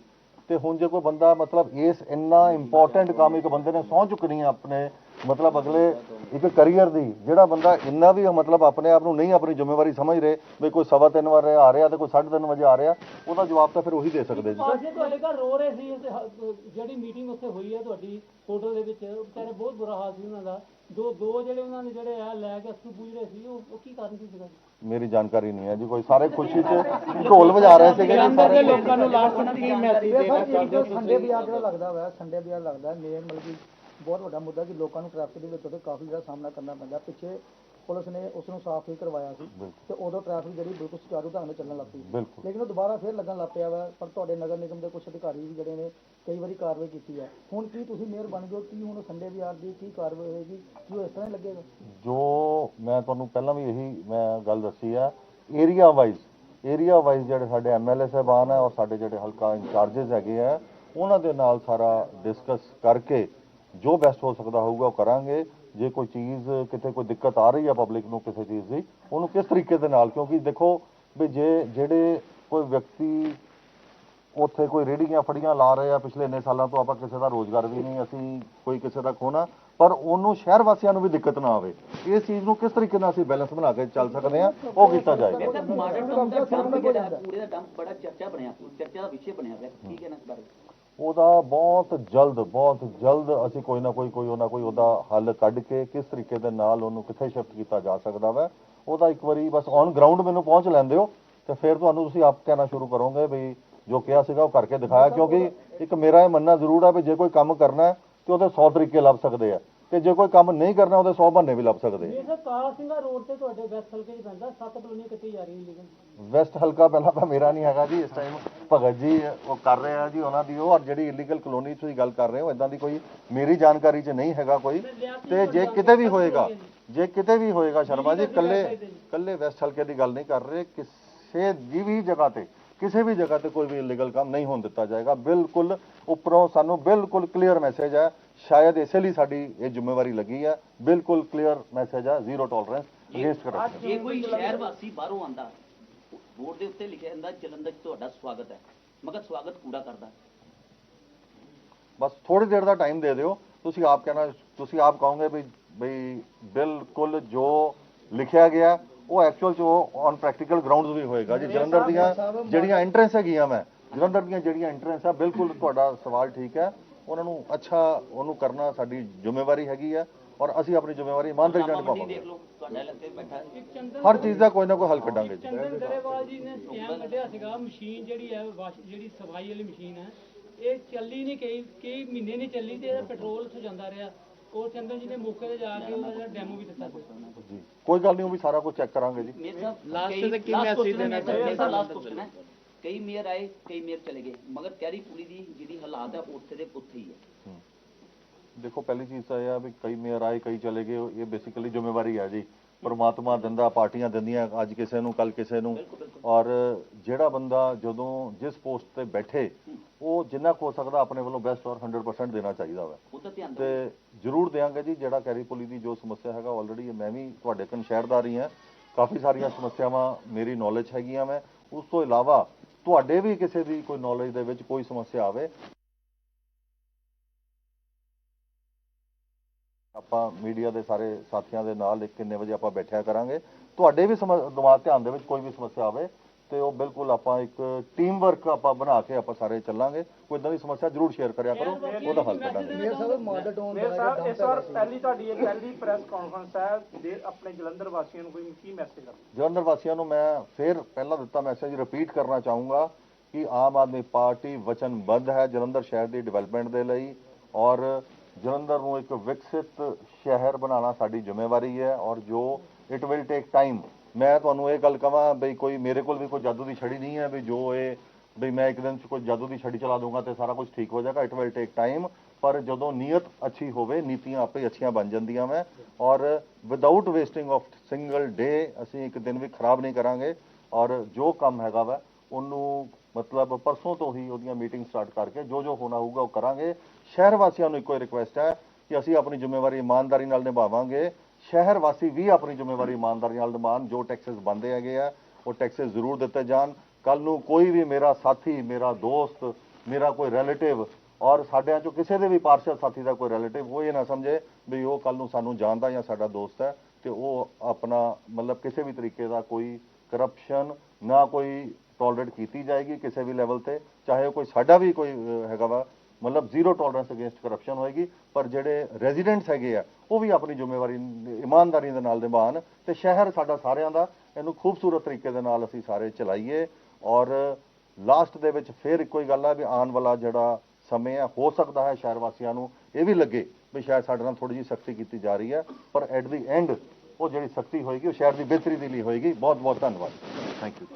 ਤੇ ਹੁਣ ਜੇ ਕੋਈ ਬੰਦਾ ਮਤਲਬ ਇਸ ਇੰਨਾ ਇੰਪੋਰਟੈਂਟ ਕੰਮ ਇੱਕ ਬੰਦੇ ਨੇ ਸਹੁੰ ਚੁੱਕਣੀ ਹੈ ਆਪਣੇ ਮਤਲਬ ਅਗਲੇ ਇੱਕ ਕੈਰੀਅਰ ਦੀ ਜਿਹੜਾ ਬੰਦਾ ਇੰਨਾ ਵੀ ਮਤਲਬ ਆਪਣੇ ਆਪ ਨੂੰ ਨਹੀਂ ਆਪਣੀ ਜ਼ਿੰਮੇਵਾਰੀ ਸਮਝ ਰਹੇ ਵੀ ਕੋਈ ਸਵਾ ਤਿੰਨ ਵਜੇ ਆ ਰਿਹਾ ਤੇ ਕੋਈ 3:30 ਵਜੇ ਆ ਰਿਹਾ ਉਹਦਾ ਜਵਾਬ ਤਾਂ ਫਿਰ ਉਹੀ ਦੇ ਸਕਦੇ ਜੀ। ਤੁਹਾਡੇ ਘਰ ਰੋ ਰਹੇ ਸੀ ਹ- ਜਿਹੜੀ ਮੀਟਿੰਗ ਉੱਥੇ ਹੋਈ ਹੈ ਤੁਹਾਡੀ ਹੋਟਲ ਦੇ ਵਿੱਚ ਉਹ ਵਿਚਾਰੇ ਬਹੁਤ ਬੁਰਾ ਹਾਲ ਸੀ ਉਹਨਾਂ ਦਾ। ਦੋ ਦੋ ਜਿਹੜੇ ਉਹਨਾਂ ਨੇ ਜਿਹੜੇ ਆ ਲੈ ਕੇ ਅਸੂ ਪੂਜ ਰਹੇ ਸੀ ਉਹ ਕੀ ਕਾਰਨ ਸੀ ਸੀਗਾ ਜੀ? ਮੇਰੀ ਜਾਣਕਾਰੀ ਨਹੀਂ ਹੈ ਜੀ ਕੋਈ ਸਾਰੇ ਖੁਸ਼ੀ 'ਚ ਢੋਲ ਵਜਾ ਰਹੇ ਸੀਗੇ ਜੀ ਸਾਰੇ ਲੋਕਾਂ ਨੂੰ ਲਾਸਟ ਕੀ ਮੈਸੇਜ ਇਹ ਸਰ ਇੱਕ ਸੰਡੇ ਬਾਜ਼ਾਰ ਜਿਹੜਾ ਲੱਗਦਾ ਵਾ ਸੰਡੇ ਬਾਜ਼ਾਰ ਲੱਗਦਾ ਮੇਨ ਮਤਲਬ ਕਿ ਬਹੁਤ ਵੱਡਾ ਮੁੱਦਾ ਕਿ ਲੋਕਾਂ ਨੂੰ ਟ੍ਰੈਫਿਕ ਦੇ ਵਿੱਚ ਉਹਦੇ ਕਾਫੀ ਜ਼ਿਆਦਾ ਸਾਹਮਣਾ ਕਰਨਾ ਪੈਂਦਾ। ਪਿੱਛੇ ਪੁਲਿਸ ਨੇ ਉਸ ਨੂੰ ਸਾਫ਼ ਹੀ ਕਰਵਾਇਆ ਸੀ ਤੇ ਉਦੋਂ ਟ੍ਰੈਫਿਕ ਜਿਹੜੀ ਬਿਲਕੁਲ ਸੁਚਾਰੂ ਢੰਗ ਨਾਲ ਚੱਲਣ ਲੱਗ ਪਈ ਲੇਕਿਨ ਉਹ ਦੁਬਾਰਾ ਫੇਰ ਲੱਗਣ ਲੱਗ ਪਿਆ ਵਾ ਪਰ ਤੁਹਾਡੇ ਨਗਰ ਨਿਗਮ ਦੇ ਕੁਝ ਅਧਿਕਾਰੀ ਵੀ ਜਿਹੜੇ ਨੇ ਕਈ ਵਾਰੀ ਕਾਰਵਾਈ ਕੀਤੀ ਹੈ ਹੁਣ ਕੀ ਤੁਸੀਂ ਮੇਅਰ ਬਣ ਗਏ ਕੀ ਹੁਣ ਸੰਡੇ ਬਾਜ਼ਾਰ ਦੀ ਕੀ ਕਾਰਵਾਈ ਹੋਏਗੀ? ਕੀ ਉਹ ਇਸ ਤਰ੍ਹਾਂ ਹੀ ਲੱਗੇਗਾ? ਜੋ ਮੈਂ ਤੁਹਾਨੂੰ ਪਹਿਲਾਂ ਵੀ ਇਹੀ ਮੈਂ ਗੱਲ ਦੱਸੀ ਆ ਏਰੀਆ ਵਾਈਜ਼ ਏਰੀਆ ਵਾਈਜ਼ ਜਿਹੜੇ ਸਾਡੇ ਐਮਐਲਏ ਸਾਹਿਬਾਨ ਆ ਔਰ ਸਾਡੇ ਜਿਹੜੇ ਹਲਕਾ ਇੰਚਾਰजेस ਹੈਗੇ ਆ ਉਹਨਾਂ ਦੇ ਨਾਲ ਸਾਰਾ ਡਿਸਕਸ ਕਰਕੇ ਜੋ ਬੈਸਟ ਹੋ ਸਕਦਾ ਹੋਊਗਾ ਉਹ ਕਰਾਂਗੇ। ਜੇ ਕੋਈ ਚੀਜ਼ ਕਿਤੇ ਕੋਈ ਦਿੱਕਤ ਆ ਰਹੀ ਆ ਪਬਲਿਕ ਨੂੰ ਕਿਸੇ ਚੀਜ਼ ਦੀ ਉਹਨੂੰ ਕਿਸ ਤਰੀਕੇ ਦੇ ਨਾਲ? ਕਿਉਂਕਿ ਦੇਖੋ ਵੀ ਜੇ ਜਿਹੜੇ ਕੋਈ ਵਿਅਕਤੀ ਉੱਥੇ ਕੋਈ ਰੇੜੀਆਂ ਫੜੀਆਂ ਲਾ ਰਹੇ ਆ ਪਿਛਲੇ ਇੰਨੇ ਸਾਲਾਂ ਤੋਂ ਆਪਾਂ ਕਿਸੇ ਦਾ ਰੋਜ਼ਗਾਰ ਵੀ ਨਹੀਂ ਅਸੀਂ ਕੋਈ ਕਿਸੇ ਦਾ ਖੋਣਾ ਪਰ ਉਹਨੂੰ ਸ਼ਹਿਰ ਵਾਸੀਆਂ ਨੂੰ ਵੀ ਦਿੱਕਤ ਨਾ ਆਵੇ। ਇਸ ਚੀਜ਼ ਨੂੰ ਕਿਸ ਤਰੀਕੇ ਨਾਲ ਅਸੀਂ ਬੈਲੈਂਸ ਬਣਾ ਕੇ ਚੱਲ ਸਕਦੇ ਆ ਉਹ ਕੀਤਾ ਜਾਏਗਾ। ਇਹ ਮਾਡਲ ਟਾਊਨ ਦਾ ਡੰਪ ਜਿਹੜਾ ਹੈ, ਦਾ ਡੰਪ ਬੜਾ ਚਰਚਾ ਬਣਿਆ ਚਰਚਾ ਦਾ ਵਿਸ਼ੇ ਬਣਿਆ ਹੋਇਆ ਕੀ ਕਹਿਣਾ ਇਸ ਬਾਰੇ। ਉਹਦਾ ਬਹੁਤ ਜਲਦ ਬਹੁਤ ਜਲਦ ਅਸੀਂ ਕੋਈ ਨਾ ਕੋਈ ਕੋਈ ਨਾ ਕੋਈ ਉਹਦਾ ਹੱਲ ਕੱਢ ਕੇ ਕਿਸ ਤਰੀਕੇ ਦੇ ਨਾਲ ਉਹਨੂੰ ਕਿੱਥੇ ਸ਼ਿਫਟ ਕੀਤਾ ਜਾ ਸਕਦਾ ਵਾ, ਉਹਦਾ ਇੱਕ ਵਾਰੀ ਬਸ ਔਨ ਗਰਾਊਂਡ ਮੈਨੂੰ ਪਹੁੰਚ ਲੈਂਦੇ ਹੋ ਤੇ ਫਿਰ ਤੁਹਾਨੂੰ ਤੁਸੀਂ ਆਪ ਕਹਿਣਾ ਸ਼ੁਰੂ ਕਰੋਗੇ ਵੀ ਜੋ ਕਿਹਾ ਸੀਗਾ ਉਹ ਕਰਕੇ ਦਿਖਾਇਆ, ਕਿਉਂਕਿ ਇੱਕ ਮੇਰਾ ਇਹ ਮੰਨਣਾ ਜ਼ਰੂਰ ਹੈ ਵੀ ਜੇ ਕੋਈ ਕੰਮ ਕਰਨਾ ਹੈ ਤੇ ਉਹਦੇ 100 ਤਰੀਕੇ ਲੱਭ ਸਕਦੇ ਆ, ਤੇ ਜੇ ਕੋਈ ਕੰਮ ਨਹੀਂ ਕਰਨਾ ਉਹਦੇ 100 ਬੰਨੇ ਵੀ ਲੱਭ ਸਕਦੇ ਆ। ਇਹ ਸਰ ਕਾਲਾ ਸਿੰਘਾ ਰੋਡ ਤੇ ਤੁਹਾਡੇ ਵੈਸਟ ਹਲਕੇ ਪੈਂਦਾ, ਸੱਤ ਕਲੋਨੀਆਂ ਕੱਟੀ ਜਾ ਰਹੀਆਂ ਲੇਕਿਨ ਵੈਸਟ ਹਲਕਾ ਪਹਿਲਾਂ ਤਾਂ ਮੇਰਾ ਨਹੀਂ ਹੈਗਾ ਜੀ ਇਸ ਟਾਈਮ ਭਗਤ ਜੀ ਉਹ ਕਰ ਰਹੇ ਆ ਜੀ ਉਹਨਾਂ ਦੀ ਉਹ ਔਰ ਜਿਹੜੀ ਇਲੀਗਲ ਕਲੋਨੀ ਤੁਸੀਂ ਗੱਲ ਕਰ ਰਹੇ ਹੋ ਇਦਾਂ ਦੀ ਕੋਈ ਮੇਰੀ ਜਾਣਕਾਰੀ 'ਚ ਨਹੀਂ ਹੈਗਾ ਕੋਈ। ਤੇ ਜੇ ਕਿਤੇ ਵੀ ਹੋਏਗਾ ਜੇ ਕਿਤੇ ਵੀ ਹੋਏਗਾ ਸ਼ਰਮਾ ਜੀ ਕੱਲੇ ਕੱਲੇ ਵੈਸਟ ਹਲਕੇ ਦੀ ਗੱਲ ਨਹੀਂ ਕਰ ਰਹੇ ਕਿਸੇ ਦੀ ਵੀ ਜਗ੍ਹਾ ਤੇ ਕਿਸੇ ਵੀ ਜਗ੍ਹਾ ਤੇ ਕੋਈ ਵੀ ਇਲੀਗਲ ਕੰਮ ਨਹੀਂ ਹੋਣ ਦਿੱਤਾ ਜਾਏਗਾ। ਬਿਲਕੁਲ ਉੱਪਰੋਂ ਸਾਨੂੰ ਬਿਲਕੁਲ ਕਲੀਅਰ ਮੈਸੇਜ ਹੈ ਸ਼ਾਇਦ ਇਸੇ ਲਈ ਸਾਡੀ ਇਹ ਜ਼ਿੰਮੇਵਾਰੀ ਲੱਗੀ ਹੈ। ਬਿਲਕੁਲ ਕਲੀਅਰ ਮੈਸੇਜ ਹੈ ਜ਼ੀਰੋ ਟੋਲਰੈਂਸ ਅਗੇਂਸਟ ਕਰਪਸ਼ਨ ਜੇ ਕੋਈ ਸ਼ਹਿਰ ਵਾਸੀ ਬਾਹਰੋਂ ਆਂਦਾ ਬੋਰਡ ਦੇ ਉੱਤੇ ਲਿਖਿਆ ਹੁੰਦਾ ਜਲੰਧਰ 'ਚ ਤੁਹਾਡਾ ਸਵਾਗਤ ਹੈ। ਮਗਰ ਸਵਾਗਤ ਕੂੜਾ ਕਰਦਾ। ਬਸ ਥੋੜੀ ਦੇਰ ਦਾ ਟਾਈਮ ਦੇ ਦਿਓ। ਤੁਸੀਂ ਆਪ ਕਹਿਣਾ ਤੁਸੀਂ ਆਪ ਕਹੋਗੇ ਵੀ ਬਈ ਬਿਲਕੁਲ ਜੋ ਲਿਖਿਆ ਗਿਆ ਉਹ ਐਕਚੁਅਲ ਚ ਉਹ ਔਨ ਪ੍ਰੈਕਟੀਕਲ ਗਰਾਊਂਡਸ ਵੀ ਹੋਏਗਾ ਜੀ। ਜਲੰਧਰ ਦੀਆਂ ਜਿਹੜੀਆਂ ਐਂਟਰੈਂਸ ਹੈਗੀਆਂ ਮੈਂ ਜਲੰਧਰ ਦੀਆਂ ਜਿਹੜੀਆਂ ਐਂਟਰੈਂਸ ਆ ਬਿਲਕੁਲ ਤੁਹਾਡਾ ਸਵਾਲ ਠੀਕ ਹੈ। ਉਹਨਾਂ ਨੂੰ ਅੱਛਾ ਉਹਨੂੰ ਕਰਨਾ ਸਾਡੀ ਜ਼ਿੰਮੇਵਾਰੀ ਹੈਗੀ ਹੈ ਔਰ ਅਸੀਂ ਆਪਣੀ ਜ਼ਿੰਮੇਵਾਰੀ ਇਮਾਨਦਾਰੀ ਨਾਲ ਨਿਭਾਵਾਂਗੇ। ਹਰ ਚੀਜ਼ ਦਾ ਕੋਈ ਨਾ ਕੋਈ ਹੱਲ ਕੱਢਾਂਗੇ ਜੀ। ਚੰਦਨ ਗਰੇਵਾਲ ਜੀ ਨੇ ਸਕੈਮ ਕੱਢਿਆ ਸੀਗਾ ਮਸ਼ੀਨ ਜਿਹੜੀ ਹੈ ਵਾਸ਼ ਜਿਹੜੀ ਸਫ਼ਾਈ ਵਾਲੀ ਮਸ਼ੀਨ ਹੈ ਇਹ ਚੱਲੀ ਨਹੀਂ ਕਈ ਕਈ ਮਹੀਨੇ ਨਹੀਂ ਚੱਲੀ ਤੇ ਇਹਦਾ ਪੈਟਰੋਲ ਉੱਥੋਂ ਜਾਂਦਾ ਰਿਹਾ। ਉਹ ਚੰਦਨ ਜੀ ਨੇ ਮੌਕੇ ਤੇ ਜਾ ਕੇ ਉਹਦਾ ਜਿਹੜਾ ਡੈਮੋ ਵੀ ਦਿੱਤਾ। ਜੀ। ਕੋਈ ਗੱਲ ਨਹੀਂ ਉਹ ਵੀ ਸਾਰਾ ਕੁਝ ਚੈੱਕ ਕਰਾਂਗੇ ਜੀ। ਮੇਰ ਸਾਹਿਬ ਲਾਸਟ ਤੇ ਕੀ ਮੈਸੇਜ ਦੇਣਾ ਚਾਹੀਦਾ ਸਰ ਲਾਸਟ ਕੁਐਸਚਨ ਹੈ। ਕਈ ਮੇਅਰ ਆਏ ਕਈ ਮੇਅਰ ਚਲੇ ਗਏ ਮਗਰ ਕੈਰੀ ਪੁਲੀ ਦੀ ਜਿਹੜੀ ਹਾਲਾਤ ਹੈ ਉੱਥੇ ਦੇ ਉੱਥੇ ਹੀ। ਹੈ। ਦੇਖੋ ਪਹਿਲੀ ਚੀਜ਼ ਤਾਂ ਇਹ ਆ ਵੀ ਕਈ ਮੇਅਰ ਆਏ ਕਈ ਚਲੇ ਗਏ ਇਹ ਬੇਸਿਕਲੀ ਜ਼ਿੰਮੇਵਾਰੀ ਹੈ ਜੀ। ਪਰਮਾਤਮਾ ਦਿੰਦਾ ਪਾਰਟੀਆਂ ਦਿੰਦੀਆਂ ਅੱਜ ਕਿਸੇ ਨੂੰ ਕੱਲ ਕਿਸੇ ਨੂੰ। ਔਰ ਜਿਹੜਾ ਬੰਦਾ ਜਦੋਂ ਜਿਸ ਪੋਸਟ ਤੇ ਬੈਠੇ ਉਹ ਜਿੰਨਾ ਕੁ ਹੋ ਸਕਦਾ ਆਪਣੇ ਵੱਲੋਂ ਬੈਸਟ ਔਰ 100% ਦੇਣਾ ਚਾਹੀਦਾ ਵਾ। ਤਾਂ ਜ਼ਰੂਰ ਦੇਵਾਂਗੇ ਜੀ ਜਿਹੜਾ ਕੈਰੀ ਪੁਲੀ ਦੀ ਜੋ ਸਮੱਸਿਆ ਹੈਗਾ ਆਲਰੇਡੀ ਮੈਂ ਵੀ ਤੁਹਾਡੇ ਕੋਲ ਸ਼ਹਿਰਦਾਰ ਹੀ ਹਾਂ। ਕਾਫੀ ਸਾਰੀਆਂ ਸਮੱਸਿਆਵਾਂ ਮੇਰੀ ਨੌਲੇਜ ਹੈਗੀਆਂ ਮੈਂ ਉਸ ਤੋਂ ਇਲਾਵਾ ਤੁਹਾਡੇ ਵੀ ਕਿਸੇ ਦੀ ਕੋਈ ਨੌਲੇਜ ਦੇ ਵਿੱਚ ਕੋਈ ਸਮੱਸਿਆ ਆਵੇ ਆਪਾਂ ਮੀਡੀਆ ਦੇ ਸਾਰੇ ਸਾਥੀਆਂ ਦੇ ਨਾਲ ਇੱਕ ਕਿੰਨੇ ਵਜੇ ਆਪਾਂ ਬੈਠਿਆ ਕਰਾਂਗੇ। ਤੁਹਾਡੇ ਵੀ ਸਮ- ਦਿਮਾਗ ਧਿਆਨ ਦੇ ਵਿੱਚ ਕੋਈ ਵੀ ਸਮੱਸਿਆ ਆਵੇ ਤੇ ਉਹ ਬਿਲਕੁਲ ਆਪਾਂ ਇੱਕ ਟੀਮ ਵਰਕ ਆਪਾਂ ਬਣਾ ਕੇ ਆਪਾਂ ਸਾਰੇ ਚੱਲਾਂਗੇ। ਕੋਈ ਇਦਾਂ ਦੀ ਸਮੱਸਿਆ ਜ਼ਰੂਰ ਸ਼ੇਅਰ ਕਰਿਆ ਕਰੋ ਉਹਦਾ ਹੱਲ ਕੱਢਾਂਗੇ ਮੇਅਰ ਸਾਹਿਬ ਮਾਡਲ ਟਾਊਨ ਮੇਰ ਦਾ ਸਾਹਿਬ ਇਸ ਵਾਰ ਪਹਿਲੀ ਤੁਹਾਡੀ ਇਹ ਪਹਿਲੀ ਪ੍ਰੈਸ ਕਾਨਫਰੰਸ ਹੈ ਦੇ ਆਪਣੇ ਜਲੰਧਰ ਵਾਸੀਆਂ ਨੂੰ ਕੋਈ ਕੀ ਮੈਸੇਜ ਕਰਨਾ ਜਲੰਧਰ ਵਾਸੀਆਂ ਨੂੰ ਮੈਂ ਫਿਰ ਪਹਿਲਾਂ ਦਿੱਤਾ ਮੈਸੇਜ ਰਿਪੀਟ ਕਰਨਾ ਚਾਹੂੰਗਾ ਕਿ ਆਮ ਆਦਮੀ ਪਾਰਟੀ ਵਚਨਬੱਧ ਹੈ ਜਲੰਧਰ ਸ਼ਹਿਰ ਦੀ ਡਿਵੈਲਪਮੈਂਟ ਦੇ ਲਈ ਔਰ ਜਲੰਧਰ ਨੂੰ ਇੱਕ ਵਿਕਸਿਤ ਸ਼ਹਿਰ ਬਣਾਉਣਾ ਸਾਡੀ ਜ਼ਿੰਮੇਵਾਰੀ ਹੈ ਔਰ ਜੋ ਇਟ ਵਿਲ ਟੇਕ ਟਾਈਮ ਮੈਂ ਤੁਹਾਨੂੰ ਇਹ ਗੱਲ ਕਹਾਂ ਬਈ ਕੋਈ ਮੇਰੇ ਕੋਲ ਵੀ ਕੋਈ ਜਾਦੂ ਦੀ ਛੜੀ ਨਹੀਂ ਹੈ ਵੀ ਜੋ ਇਹ ਬਈ ਮੈਂ ਇੱਕ ਦਿਨ ਚ ਕੋਈ ਜਾਦੂ ਦੀ ਛੜੀ ਚਲਾ ਦੂੰਗਾ ਤੇ ਸਾਰਾ ਕੁਝ ਠੀਕ ਹੋ ਜਾਏਗਾ। ਇਟ ਵਿਲ ਟੇਕ ਟਾਈਮ ਪਰ ਜਦੋਂ ਨੀਅਤ ਅੱਛੀ ਹੋਵੇ, ਨੀਤੀਆਂ ਆਪੇ ਅੱਛੀਆਂ ਬਣ ਜਾਂਦੀਆਂ ਮੈਂ ਔਰ without wasting of single day ਅਸੀਂ ਇੱਕ ਦਿਨ ਵੀ ਖਰਾਬ ਨਹੀਂ ਕਰਾਂਗੇ ਔਰ ਜੋ ਕੰਮ ਹੈਗਾ ਵਾ, ਉਹਨੂੰ ਮਤਲਬ ਪਰਸੋਂ ਤੋਂ ਹੀ ਉਹਦੀਆਂ ਮੀਟਿੰਗ ਸਟਾਰਟ ਕਰਕੇ ਜੋ ਜੋ ਹੋਣਾ ਹੋਊਗਾ ਉਹ ਕਰਾਂਗੇ। ਸ਼ਹਿਰ ਵਾਸੀਆਂ ਨੂੰ ਇੱਕੋ ਹੀ ਰਿਕੁਐਸਟ ਹੈ ਕਿ ਅਸੀਂ ਆਪਣੀ ਜ਼ਿੰਮੇਵਾਰੀ ਇਮਾਨਦਾਰੀ ਨਾਲ ਨਿਭਾਵਾਂਗੇ। ਸ਼ਹਿਰ ਵਾਸੀ ਵੀ ਆਪਣੀ ਜ਼ਿੰਮੇਵਾਰੀ ਇਮਾਨਦਾਰੀ ਨਾਲ ਨਿਭਾਉਣ, ਜੋ ਟੈਕਸਸ ਬੰਦੇ ਹੈਗੇ ਆ, ਉਹ ਟੈਕਸਸ ਜ਼ਰੂਰ ਦਿੱਤੇ ਜਾਣ। ਕੱਲ ਨੂੰ ਕੋਈ ਵੀ ਮੇਰਾ ਸਾਥੀ, ਮੇਰਾ ਦੋਸਤ, ਮੇਰਾ ਕੋਈ ਰਿਲੇਟਿਵ ਔਰ ਸਾਡਿਆਂ ਚੋਂ ਕਿਸੇ ਦੇ ਵੀ ਪਾਰਸ਼ਲ ਸਾਥੀ ਦਾ ਕੋਈ ਰਿਲੇਟਿਵ ਉਹ ਇਹ ਨਾ ਸਮਝੇ ਵੀ ਉਹ ਕੱਲ ਨੂੰ ਸਾਨੂੰ ਜਾਣਦਾ ਜਾਂ ਸਾਡਾ ਦੋਸਤ ਹੈ ਤੇ ਉਹ ਆਪਣਾ ਮਤਲਬ ਕਿਸੇ ਵੀ ਤਰੀਕੇ ਦਾ ਕੋਈ ਕਰਪਸ਼ਨ ਨਾ ਕੋਈ ਟੋਲਰੇਟ ਕੀਤੀ ਜਾਏਗੀ ਕਿਸੇ ਵੀ ਲੈਵਲ ਤੇ, ਚਾਹੇ ਉਹ ਕੋਈ ਸਾਡਾ ਵੀ ਕੋਈ ਹੈਗਾ ਵਾ। ਮਤਲਬ ਜ਼ੀਰੋ ਟੋਲਰੈਂਸ ਅਗੇਂਸਟ ਕਰਪਸ਼ਨ ਹੋਏਗੀ, ਪਰ ਜਿਹੜੇ ਰੈਜ਼ੀਡੈਂਟਸ ਹੈਗੇ ਆ, ਉਹ ਵੀ ਆਪਣੀ ਜ਼ਿੰਮੇਵਾਰੀ, ਇਮਾਨਦਾਰੀ ਦੇ ਨਾਲ ਨਿਭਾਉਣ ਤੇ ਸ਼ਹਿਰ ਸਾਡਾ ਸਾਰਿਆਂ ਦਾ, ਇਹਨੂੰ ਖੂਬਸੂਰਤ ਤਰੀਕੇ ਦੇ ਨਾਲ ਅਸੀਂ ਸਾਰੇ ਚਲਾਈਏ ਔਰ ਲਾਸਟ ਦੇ ਵਿੱਚ ਫਿਰ ਇੱਕੋ ਹੀ ਗੱਲ ਆ ਵੀ ਆਉਣ ਵਾਲਾ ਜਿਹੜਾ ਸਮੇਂ ਆ, ਹੋ ਸਕਦਾ ਹੈ ਸ਼ਹਿਰ ਵਾਸੀਆਂ ਨੂੰ ਇਹ ਵੀ ਲੱਗੇ ਵੀ ਸ਼ਾਇਦ ਸਾਡੇ ਨਾਲ ਥੋੜੀ ਜਿਹੀ ਸਖਤੀ ਕੀਤੀ ਜਾ ਰਹੀ ਹੈ, ਪਰ ਐਟ ਦੀ ਐਂਡ ਉਹ ਜਿਹੜੀ ਸਖਤੀ ਹੋਏਗੀ ਉਹ ਸ਼ਹਿਰ ਦੀ ਬਿਹਤਰੀ ਦੇ ਲਈ ਹੋਏਗੀ। ਬਹੁਤ ਬਹੁਤ ਧੰਨਵਾਦ। Thank you